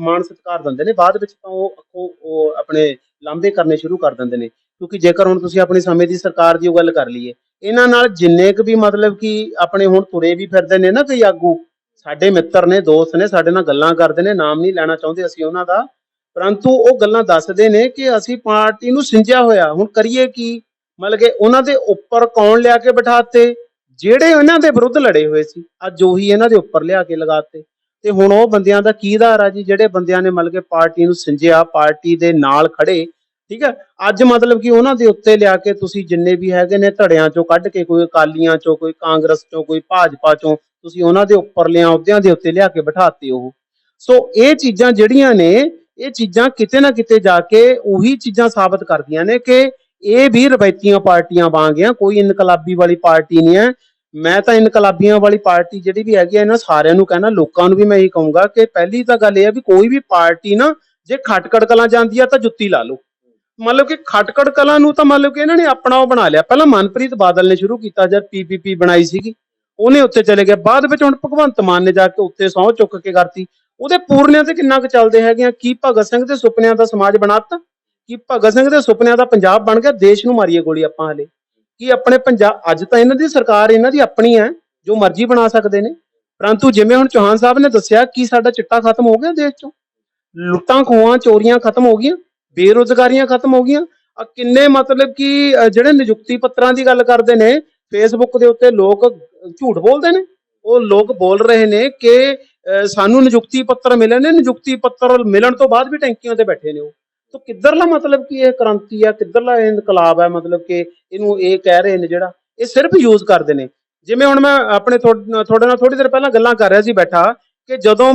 ਮਾਣ ਸਤਿਕਾਰ ਦਿੰਦੇ ਨੇ, ਬਾਅਦ ਵਿੱਚ ਤਾਂ ਉਹ ਉਹ ਆਪਣੇ ਲਾਂਭੇ ਕਰਨੇ ਸ਼ੁਰੂ ਕਰ ਦਿੰਦੇ ਨੇ। ਕਿਉਂਕਿ ਜੇਕਰ ਹੁਣ ਤੁਸੀਂ ਆਪਣੇ ਸਮੇਂ ਦੀ ਸਰਕਾਰ ਦੀ ਉਹ ਗੱਲ ਕਰ ਲਈਏ, ਇਹਨਾਂ ਨਾਲ ਜਿੰਨੇ ਕੁ ਵੀ ਮਤਲਬ ਕਿ ਆਪਣੇ ਹੁਣ ਤੁਰੇ ਵੀ ਫਿਰਦੇ ਨੇ ਨਾ ਕਈ ਆਗੂ, ਸਾਡੇ ਮਿੱਤਰ ਨੇ, ਦੋਸਤ ਨੇ, ਸਾਡੇ ਨਾਲ ਗੱਲਾਂ ਕਰਦੇ ਨੇ, ਨਾਮ ਨਹੀਂ ਲੈਣਾ ਚਾਹੁੰਦੇ ਅਸੀਂ ਉਹਨਾਂ ਦਾ। ਪਰੰਤੂ ਉਹ ਗੱਲਾਂ ਦੱਸਦੇ ਨੇ ਕਿ ਅਸੀਂ ਪਾਰਟੀ ਨੂੰ ਸਿੰਜਿਆ ਹੋਇਆ, ਹੁਣ ਕਰੀਏ ਕੀ? ਮਤਲਬ ਕਿ ਉਹਨਾਂ ਦੇ ਉੱਪਰ ਕੌਣ ਲਿਆ ਕੇ ਬਿਠਾਤੇ ਜਿਹੜੇ ਇਹਨਾਂ ਦੇ ਵਿਰੁੱਧ ਲੜੇ ਹੋਏ ਸੀ, ਅੱਜ ਉਹੀ ਇਹਨਾਂ ਦੇ ਉੱਪਰ ਲਿਆ ਕੇ ਲਗਾਤੇ। ਤੇ ਹੁਣ ਉਹ ਬੰਦਿਆਂ ਦਾ ਕੀ ਆਧਾਰ ਆ ਜੀ? ਜਿਹੜੇ ਬੰਦਿਆਂ ਨੇ ਮਤਲਬ ਕਿ ਪਾਰਟੀ ਨੂੰ ਸਿੰਜਿਆ, ਪਾਰਟੀ ਦੇ ਨਾਲ ਖੜੇ, ਠੀਕ ਹੈ? ਅੱਜ ਮਤਲਬ ਕਿ ਉਹਨਾਂ ਦੇ ਉੱਤੇ ਲਿਆ ਕੇ ਤੁਸੀਂ ਜਿੰਨੇ ਵੀ ਹੈਗੇ ਨੇ ਧੜਿਆਂ ਚੋਂ ਕੱਢ ਕੇ, ਕੋਈ ਅਕਾਲੀਆਂ ਚੋਂ, ਕੋਈ ਕਾਂਗਰਸ ਚੋਂ, ਕੋਈ ਭਾਜਪਾ ਚੋਂ, ਤੁਸੀਂ ਉਹਨਾਂ ਦੇ ਉੱਪਰ ਲਿਆ, ਅਹੁਦਿਆਂ ਦੇ ਉੱਤੇ ਲਿਆ ਕੇ ਬਿਠਾਤੇ ਉਹ। ਸੋ ਇਹ ਚੀਜ਼ਾਂ ਜਿਹੜੀਆਂ ਨੇ, ਇਹ ਚੀਜ਼ਾਂ ਕਿਤੇ ਨਾ ਕਿਤੇ ਜਾ ਕੇ ਉਹੀ ਚੀਜ਼ਾਂ ਸਾਬਤ ਕਰਦੀਆਂ ਨੇ ਕਿ ਇਹ ਵੀ ਰਵਾਇਤੀਆਂ ਪਾਰਟੀਆਂ ਵਾਂਗ ਆ, ਕੋਈ ਇਨਕਲਾਬੀ ਵਾਲੀ ਪਾਰਟੀ ਨਹੀਂ ਹੈ। ਮੈਂ ਤਾਂ ਇਨਕਲਾਬੀਆਂ ਵਾਲੀ ਪਾਰਟੀ ਜਿਹੜੀ ਵੀ ਹੈਗੀ ਇਹਨਾਂ ਸਾਰਿਆਂ ਨੂੰ ਕਹਿਣਾ, ਲੋਕਾਂ ਨੂੰ ਵੀ ਮੈਂ ਇਹ ਕਹੂੰਗਾ ਕਿ ਪਹਿਲੀ ਤਾਂ ਗੱਲ ਇਹ ਹੈ ਵੀ ਕੋਈ ਵੀ ਪਾਰਟੀ ਨਾ, ਜੇ ਖਟਕੜ ਕਲਾਂ ਜਾਂਦੀ ਆ ਤਾਂ ਜੁੱਤੀ ਲਾ ਲਓ। ਮਤਲਬ ਕਿ ਖਟਕੜ ਕਲਾਂ ਨੂੰ ਤਾਂ ਮਤਲਬ ਕਿ ਇਹਨਾਂ ਨੇ ਆਪਣਾ ਉਹ ਬਣਾ ਲਿਆ। ਪਹਿਲਾਂ ਮਨਪ੍ਰੀਤ ਬਾਦਲ ਨੇ ਸ਼ੁਰੂ ਕੀਤਾ ਜਦ ਪੀਪੀਪੀ ਬਣਾਈ ਸੀਗੀ। ਉਹਨੇ ਉੱਤੇ ਚਲੇ ਗਿਆ। ਬਾਅਦ ਵਿੱਚ ਹੁਣ ਭਗਵੰਤ ਮਾਨ ਨੇ ਜਾ ਕੇ ਉੱਤੇ ਸਹੁੰ ਚੁੱਕ ਕੇ ਕਰਤੀ। ਉਹਦੇ ਪੂਰਨਿਆਂ ਤੇ ਕਿੰਨਾ ਕੁ ਚੱਲਦੇ ਹੈਗੇ ਆ? ਕੀ ਭਗਤ ਸਿੰਘ ਦੇ ਸੁਪਨਿਆਂ ਦਾ ਸਮਾਜ ਬਣਾਤਾ? ਕਿ ਭਗਤ ਸਿੰਘ ਦੇ ਸੁਪਨਿਆਂ ਦਾ ਪੰਜਾਬ ਬਣ ਗਿਆ, ਦੇਸ਼ ਨੂੰ ਮਾਰੀਏ ਗੋਲੀ ਆਪਾਂ ਹਲੇ। ਕੀ ਆਪਣੇ ਪੰਜਾਬ ਅੱਜ ਤਾਂ ਇਹਨਾਂ ਦੀ ਸਰਕਾਰ ਇਹਨਾਂ ਦੀ ਆਪਣੀ ਹੈ, ਜੋ ਮਰਜ਼ੀ ਬਣਾ ਸਕਦੇ ਨੇ। ਪਰੰਤੂ ਜਿਵੇਂ ਹੁਣ ਚੌਹਾਨ ਸਾਹਿਬ ਨੇ ਦੱਸਿਆ ਕੀ ਸਾਡਾ ਚਿੱਟਾ ਖਤਮ ਹੋ ਗਿਆ ਦੇਸ਼ ਚੋਂ। ਲੁੱਟਾਂ, ਖੋਹਾਂ, ਚੋਰੀਆਂ ਖਤਮ ਹੋ ਗਈਆਂ, ਬੇਰੁਜ਼ਗਾਰੀਆਂ ਖਤਮ ਹੋ ਗਈਆਂ। ਆ ਕਿੰਨੇ ਮਤਲਬ ਕਿ ਜਿਹੜੇ ਨਿਯੁਕਤੀ ਪੱਤਰਾਂ ਦੀ ਗੱਲ ਕਰਦੇ ਨੇ ਫੇਸਬੁੱਕ ਦੇ ਉੱਤੇ ਲੋਕ ਝੂਠ ਬੋਲਦੇ ਨੇ। ਉਹ ਲੋਕ ਬੋਲ ਰਹੇ ਨੇ ਕਿ ਸਾਨੂੰ ਨਿਯੁਕਤੀ ਪੱਤਰ ਮਿਲੇ ਨੇ। ਨਿਯੁਕਤੀ ਪੱਤਰ ਮਿਲਣ ਤੋਂ ਬਾਅਦ ਵੀ ਟੈਂਕੀਆਂ ਤੇ ਬੈਠੇ ਨੇ ਉਹ। ਤਾਂ ਕਿੱਧਰਲਾ ਮਤਲਬ ਕਿ ਇਹ ਕ੍ਰਾਂਤੀ ਆ, ਕਿੱਧਰਲਾ ਇਹ ਇਨਕਲਾਬ ਹੈ ਮਤਲਬ ਕਿ ਇਹਨੂੰ ਇਹ ਕਹਿ ਰਹੇ ਨੇ ਜਿਹੜਾ, ਇਹ ਸਿਰਫ ਯੂਜ਼ ਕਰਦੇ ਨੇ। ਜਿਵੇਂ ਹੁਣ ਮੈਂ ਆਪਣੇ ਤੁਹਾਡੇ ਨਾਲ ਥੋੜੀ ਦੇਰ ਪਹਿਲਾਂ ਗੱਲਾਂ ਕਰ ਰਿਹਾ ਸੀ ਬੈਠਾ, ਕਿ ਜਦੋਂ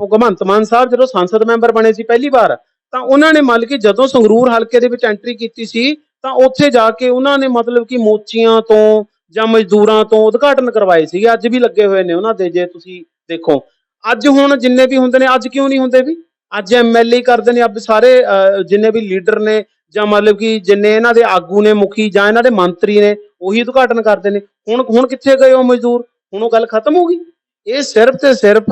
ਭਗਵੰਤ ਮਾਨ ਸਾਹਿਬ ਜਦੋਂ ਸੰਸਦ ਮੈਂਬਰ ਬਣੇ ਸੀ ਪਹਿਲੀ ਵਾਰ, ਤਾਂ ਉਹਨਾਂ ਨੇ ਮੰਨ ਕਿ ਜਦੋਂ ਸੰਗਰੂਰ ਹਲਕੇ ਦੇ ਵਿੱਚ ਐਂਟਰੀ ਕੀਤੀ ਸੀ, ਤਾਂ ਉੱਥੇ ਜਾ ਕੇ ਉਹਨਾਂ ਨੇ ਮਤਲਬ ਕਿ ਮੋਚੀਆਂ ਤੋਂ ਜਾਂ ਮਜ਼ਦੂਰਾਂ ਤੋਂ ਉਦਘਾਟਨ ਕਰਵਾਏ ਸੀਗੇ। ਅੱਜ ਵੀ ਲੱਗੇ ਹੋਏ ਨੇ ਉਹਨਾਂ ਦੇ, ਜੇ ਤੁਸੀਂ ਦੇਖੋ। ਅੱਜ ਹੁਣ ਜਿੰਨੇ ਵੀ ਹੁੰਦੇ ਨੇ, ਅੱਜ ਕਿਉਂ ਨਹੀਂ ਹੁੰਦੇ ਵੀ? ਅੱਜ ਐਮਐਲਏ ਕਰਦੇ ਨੇ ਅੱਜ ਸਾਰੇ ਜਿੰਨੇ ਵੀ ਲੀਡਰ ਨੇ, ਜਾਂ ਮਤਲਬ ਕਿ ਜਿੰਨੇ ਇਹਨਾਂ ਦੇ ਆਗੂ ਨੇ, ਮੁਖੀ ਜਾਂ ਇਹਨਾਂ ਦੇ ਮੰਤਰੀ ਨੇ, ਉਹੀ ਉਦਘਾਟਨ ਕਰਦੇ ਨੇ। ਹੁਣ ਹੁਣ ਕਿੱਥੇ ਗਏ ਉਹ ਮਜ਼ਦੂਰ? ਹੁਣ ਉਹ ਗੱਲ ਖਤਮ ਹੋ ਗਈ। ਇਹ ਸਿਰਫ ਤੇ ਸਿਰਫ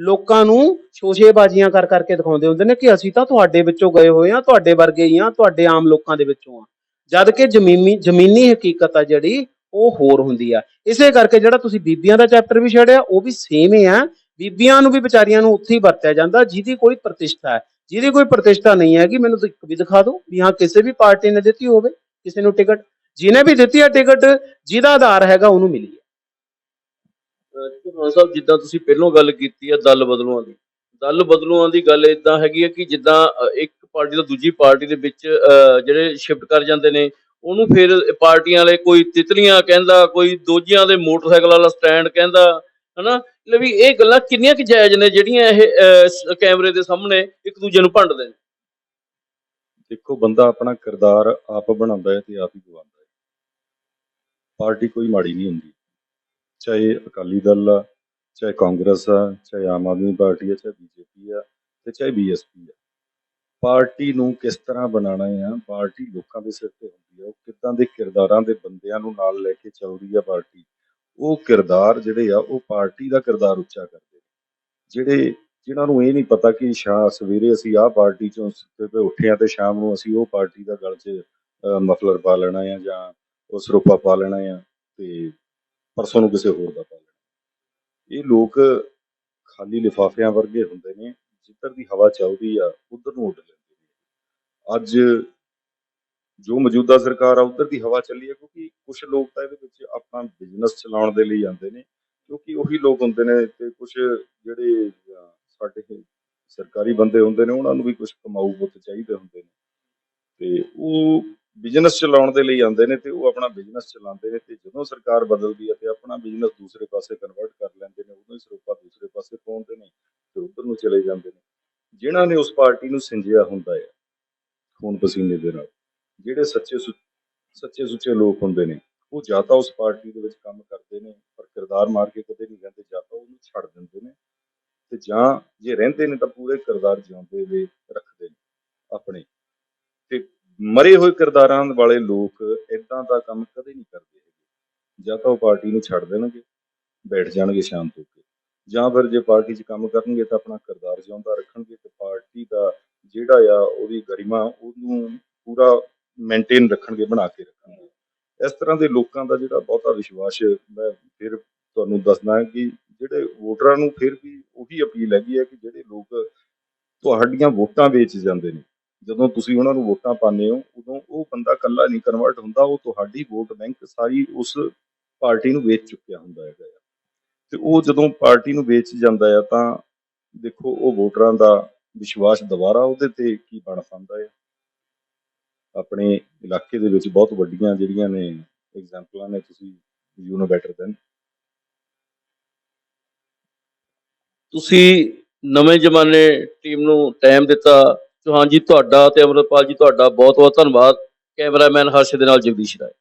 ਲੋਕਾਂ ਨੂੰ ਸ਼ੋਸ਼ੇਬਾਜ਼ੀਆਂ ਕਰ, ਕਰਕੇ ਦਿਖਾਉਂਦੇ ਹੁੰਦੇ ਨੇ ਕਿ ਅਸੀਂ ਤਾਂ ਤੁਹਾਡੇ ਵਿੱਚੋਂ ਗਏ ਹੋਏ ਆ ਤੁਹਾਡੇ ਵਰਗੇ ਹੀ ਆ ਤੁਹਾਡੇ ਆਮ ਲੋਕਾਂ ਦੇ ਵਿੱਚੋਂ ਆ ਜਦ ਕਿ ਜ਼ਮੀਨੀ ਜ਼ਮੀਨੀ ਹਕੀਕਤ ਆ ਜਿਹੜੀ, ਉਹ ਹੋਰ ਹੁੰਦੀ ਆ। ਇਸੇ ਕਰਕੇ ਜਿਹੜਾ ਤੁਸੀਂ ਬੀਬੀਆਂ ਦਾ ਚੈਪਟਰ ਵੀ ਛੇੜਿਆ, ਉਹ ਵੀ ਸੇਮ ਹੀ ਆ। ਬੀਬੀਆਂ ਨੂੰ ਵੀ, ਵਿਚਾਰੀਆਂ ਨੂੰ ਉੱਥੇ ਹੀ ਵਰਤਿਆ ਜਾਂਦਾ, ਜਿਹਦੀ ਕੋਈ ਪ੍ਰਤਿਸ਼ਠਾ ਹੈ। ਜਿਹਦੀ ਕੋਈ ਪ੍ਰਤਿਸ਼ਠਾ ਨਹੀਂ ਹੈਗੀ ਮੈਨੂੰ ਵੀ ਦਿਖਾ ਦਿਓ ਵੀ ਹਾਂ, ਕਿਸੇ ਵੀ ਪਾਰਟੀ ਨੇ ਦਿੱਤੀ ਹੋਵੇ, ਕਿਸੇ ਨੂੰ ਟਿਕਟ। ਜਿਹਨੇ ਵੀ ਦਿੱਤੀ ਹੈ ਟਿਕਟ, ਜਿਹਦਾ ਆਧਾਰ ਹੈਗਾ, ਉਹਨੂੰ ਮਿਲੀ ਹੈ। ਚੌਹਾਨ ਸਾਹਿਬ, ਜਿੱਦਾਂ ਤੁਸੀਂ ਪਹਿਲਾਂ ਗੱਲ ਕੀਤੀ ਹੈ ਦਲ ਬਦਲੂਆਂ ਦੀ। ਦਲ ਬਦਲੂਆਂ ਦੀ ਗੱਲ ਇਦਾਂ ਹੈਗੀ ਹੈ ਕਿ ਜਿੱਦਾਂ ਇੱਕ ਪਾਰਟੀ ਤੋਂ ਦੂਜੀ ਪਾਰਟੀ ਦੇ ਵਿੱਚ ਜਿਹੜੇ ਸ਼ਿਫਟ ਕਰ ਜਾਂਦੇ ਨੇ, ਉਹਨੂੰ ਫਿਰ ਪਾਰਟੀਆਂ ਵਾਲੇ ਕੋਈ ਤਿਤਲੀਆਂ ਕਹਿੰਦਾ, ਕੋਈ ਦੋਜੀਆਂ ਦੇ ਮੋਟਰਸਾਈਕਲ ਵਾਲਾ ਸਟੈਂਡ ਕਹਿੰਦਾ ਹਨਾ? ਲੈ ਵੀ ਇਹ ਗੱਲਾਂ ਕਿੰਨੀਆਂ ਕਿ ਜਾਇਜ਼ ਨੇ ਜਿਹੜੀਆਂ ਇਹ ਕੈਮਰੇ ਦੇ ਸਾਹਮਣੇ ਇੱਕ ਦੂਜੇ ਨੂੰ ਭੰਡਦੇ ਨੇ? ਦੇਖੋ, ਬੰਦਾ ਆਪਣਾ ਕਿਰਦਾਰ ਆਪ ਬਣਾਉਂਦਾ ਹੈ ਤੇ ਆਪ ਹੀ ਗਵਾਉਂਦਾ ਹੈ। ਪਾਰਟੀ ਕੋਈ ਮਾੜੀ ਨਹੀਂ ਹੁੰਦੀ। ਚਾਹੇ ਅਕਾਲੀ ਦਲ ਆ, ਚਾਹੇ ਕਾਂਗਰਸ ਆ, ਚਾਹੇ ਆਮ ਆਦਮੀ ਪਾਰਟੀ ਆ, ਚਾਹੇ ਬੀਜੇਪੀ ਆ ਤੇ ਚਾਹੇ ਬੀਐਸਪੀ ਆ। ਪਾਰਟੀ ਨੂੰ ਕਿਸ ਤਰ੍ਹਾਂ ਬਣਾਉਣਾ ਆ ਪਾਰਟੀ ਲੋਕਾਂ ਦੇ ਸਿਰ ਤੇ ਹੁੰਦੀ ਆ। ਉਹ ਕਿੱਦਾਂ ਦੇ ਕਿਰਦਾਰਾਂ ਦੇ ਬੰਦਿਆਂ ਨੂੰ ਨਾਲ ਲੈ ਕੇ ਚੱਲਦੀ ਆ ਪਾਰਟੀ? ਉਹ ਕਿਰਦਾਰ ਜਿਹੜੇ ਆ, ਉਹ ਪਾਰਟੀ ਦਾ ਕਿਰਦਾਰ ਉੱਚਾ ਕਰਦੇ ਨੇ। ਜਿਹੜੇ ਜਿਨ੍ਹਾਂ ਨੂੰ ਇਹ ਨਹੀਂ ਪਤਾ ਕਿ ਸ਼ਾ ਸਵੇਰੇ ਅਸੀਂ ਆਹ ਪਾਰਟੀ ਚੋਂ ਸੁੱਤੇ ਉੱਠੇ ਆ ਤੇ ਸ਼ਾਮ ਨੂੰ ਅਸੀਂ ਉਹ ਪਾਰਟੀ ਦਾ ਗਲ 'ਚ ਮਫਲਰ ਪਾ ਲੈਣਾ ਆ ਜਾਂ ਉਹ ਸਰੋਪਾ ਪਾ ਲੈਣਾ ਆ ਤੇ ਪਰਸੋਂ ਨੂੰ ਕਿਸੇ ਹੋਰ ਦਾ ਪਾ ਲੈਣਾ ਇਹ ਲੋਕ ਖਾਲੀ ਲਿਫਾਫਿਆਂ ਵਰਗੇ ਹੁੰਦੇ ਨੇ, ਜਿੱਧਰ ਦੀ ਹਵਾ ਚੱਲਦੀ ਆ, ਉਧਰ ਨੂੰ ਉੱਡ ਲੈਂਦੇ ਨੇ ਅੱਜ ਜੋ ਮੌਜੂਦਾ ਸਰਕਾਰ ਆ, ਉਧਰ ਦੀ ਹਵਾ ਚੱਲੀ ਹੈ, ਕਿਉਂਕਿ ਕੁਝ ਲੋਕ ਤਾਂ ਇਹਦੇ ਵਿੱਚ ਆਪਣਾ ਬਿਜ਼ਨਸ ਚਲਾਉਣ ਦੇ ਲਈ ਆਉਂਦੇ ਨੇ, ਕਿਉਂਕਿ ਉਹੀ ਲੋਕ ਹੁੰਦੇ ਨੇ ਤੇ ਕੁਝ ਜਿਹੜੇ ਸਾਡੇ ਸਰਕਾਰੀ ਬੰਦੇ ਹੁੰਦੇ ਨੇ, ਉਹਨਾਂ ਨੂੰ ਵੀ ਕੁਝ ਕਮਾਊ ਪੁੱਤ ਚਾਹੀਦੇ ਹੁੰਦੇ ਨੇ। ਤੇ ਉਹ ਬਿਜ਼ਨਸ ਚਲਾਉਣ ਦੇ ਲਈ ਆਉਂਦੇ ਨੇ ਤੇ ਉਹ ਆਪਣਾ ਬਿਜ਼ਨਸ ਚਲਾਉਂਦੇ ਨੇ ਤੇ ਜਦੋਂ ਸਰਕਾਰ ਬਦਲਦੀ ਹੈ ਤੇ ਆਪਣਾ ਬਿਜ਼ਨਸ ਦੂਸਰੇ ਪਾਸੇ ਕਨਵਰਟ ਕਰ ਲੈਂਦੇ ਨੇ, ਉਦੋਂ ਹੀ ਸਰੋਪਾ ਦੂਸਰੇ ਪਾਸੇ ਪਾਉਂਦੇ ਨੇ ਤੇ ਉਧਰ ਨੂੰ ਚਲੇ ਜਾਂਦੇ ਨੇ। ਜਿਨ੍ਹਾਂ ਨੇ ਉਸ ਪਾਰਟੀ ਨੂੰ ਸਿੰਜਿਆ ਹੁੰਦਾ ਹੈ, ਖੂਨ ਪਸੀਨੇ ਦੇ ਨਾਲ। ਜਿਹੜੇ ਸੱਚੇ ਸੁ- ਸੱਚੇ ਸੁੱਚੇ ਲੋਕ ਹੁੰਦੇ ਨੇ, ਉਹ ਜਾਂ ਤਾਂ ਉਸ ਪਾਰਟੀ ਦੇ ਵਿੱਚ ਕੰਮ ਕਰਦੇ ਨੇ, ਪਰ ਕਿਰਦਾਰ ਮਾਰ ਕੇ ਕਦੇ ਨਹੀਂ ਰਹਿੰਦੇ, ਜਾਂ ਤਾਂ ਉਹਨੂੰ ਛੱਡ ਦਿੰਦੇ ਨੇ, ਤੇ ਜਾਂ ਜੇ ਰਹਿੰਦੇ ਨੇ ਤਾਂ ਪੂਰੇ ਕਿਰਦਾਰ ਜਿਉਂਦੇ ਵੇ, ਰੱਖਦੇ ਨੇ ਆਪਣੇ। ਤੇ ਮਰੇ ਹੋਏ ਕਿਰਦਾਰਾਂ ਵਾਲੇ ਲੋਕ ਇਦਾਂ ਦਾ ਕੰਮ ਕਦੇ ਨਹੀਂ ਕਰਦੇ ਹੈਗੇ। ਜਾਂ ਤਾਂ ਉਹ ਪਾਰਟੀ ਨੂੰ ਛੱਡ ਦੇਣਗੇ, ਬੈਠ ਜਾਣਗੇ ਸ਼ਾਂਤ ਹੋ ਕੇ। ਜਾਂ ਫਿਰ ਜੇ ਪਾਰਟੀ 'ਚ ਕੰਮ ਕਰਨਗੇ ਤਾਂ ਆਪਣਾ ਕਿਰਦਾਰ ਜਿਉਂਦਾ ਰੱਖਣਗੇ, ਤੇ ਪਾਰਟੀ ਦਾ ਜਿਹੜਾ ਆ ਉਹਦੀ ਗਰਿਮਾ, ਉਹਨੂੰ ਪੂਰਾ ਮੇਨਟੇਨ ਰੱਖਣਗੇ, ਬਣਾ ਕੇ ਰੱਖਣਗੇ ਇਸ ਤਰ੍ਹਾਂ ਦੇ ਲੋਕਾਂ ਦਾ ਜਿਹੜਾ ਬਹੁਤਾ ਵਿਸ਼ਵਾਸ ਮੈਂ ਫਿਰ ਤੁਹਾਨੂੰ ਦੱਸਦਾ ਕਿ ਜਿਹੜੇ ਵੋਟਰਾਂ ਨੂੰ ਫਿਰ ਵੀ ਉਹੀ ਅਪੀਲ ਹੈਗੀ ਹੈ ਕਿ ਜਿਹੜੇ ਲੋਕ ਤੁਹਾਡੀਆਂ ਵੋਟਾਂ ਵੇਚ ਜਾਂਦੇ ਨੇ, ਜਦੋਂ ਤੁਸੀਂ ਉਹਨਾਂ ਨੂੰ ਵੋਟਾਂ ਪਾਉਂਦੇ ਹੋ, ਉਦੋਂ ਉਹ ਬੰਦਾ ਇਕੱਲਾ ਨਹੀਂ ਕਨਵਰਟ ਹੁੰਦਾ, ਉਹ ਤੁਹਾਡੀ ਵੋਟ ਬੈਂਕ ਸਾਰੀ ਉਸ ਪਾਰਟੀ ਨੂੰ ਵੇਚ ਚੁੱਕਿਆ ਹੁੰਦਾ ਹੈਗਾ ਆ। ਤੇ ਉਹ ਜਦੋਂ ਪਾਰਟੀ ਨੂੰ ਵੇਚ ਜਾਂਦਾ ਆ ਤਾਂ ਦੇਖੋ ਉਹ ਵੋਟਰਾਂ ਦਾ ਵਿਸ਼ਵਾਸ ਦੁਬਾਰਾ ਉਹਦੇ ਤੇ ਕੀ ਬਣ ਪਾਉਂਦਾ ਹੈ ਆਪਣੇ ਇਲਾਕੇ ਦੇ ਵਿੱਚ ਬਹੁਤ ਵੱਡੀਆਂ ਜਿਹੜੀਆਂ ਨੇ ਐਗਜ਼ਾਮਪਲਾਂ ਨੇ ਤੁਸੀਂ ਯੂ ਨੋ ਬੈਟਰ ਦੈਨ ਤੁਸੀਂ ਨਵੇਂ ਜ਼ਮਾਨੇ ਟੀਮ ਨੂੰ ਟਾਈਮ ਦਿੱਤਾ। ਚੌਹਾਨ ਜੀ, ਤੁਹਾਡਾ ਤੇ ਅਮਰਪਾਲ ਜੀ, ਤੁਹਾਡਾ ਬਹੁਤ ਬਹੁਤ ਧੰਨਵਾਦ। ਕੈਮਰਾਮੈਨ ਹਰਸ਼ ਦੇ ਨਾਲ ਜਗਦੀਸ਼ ਰਾਏ।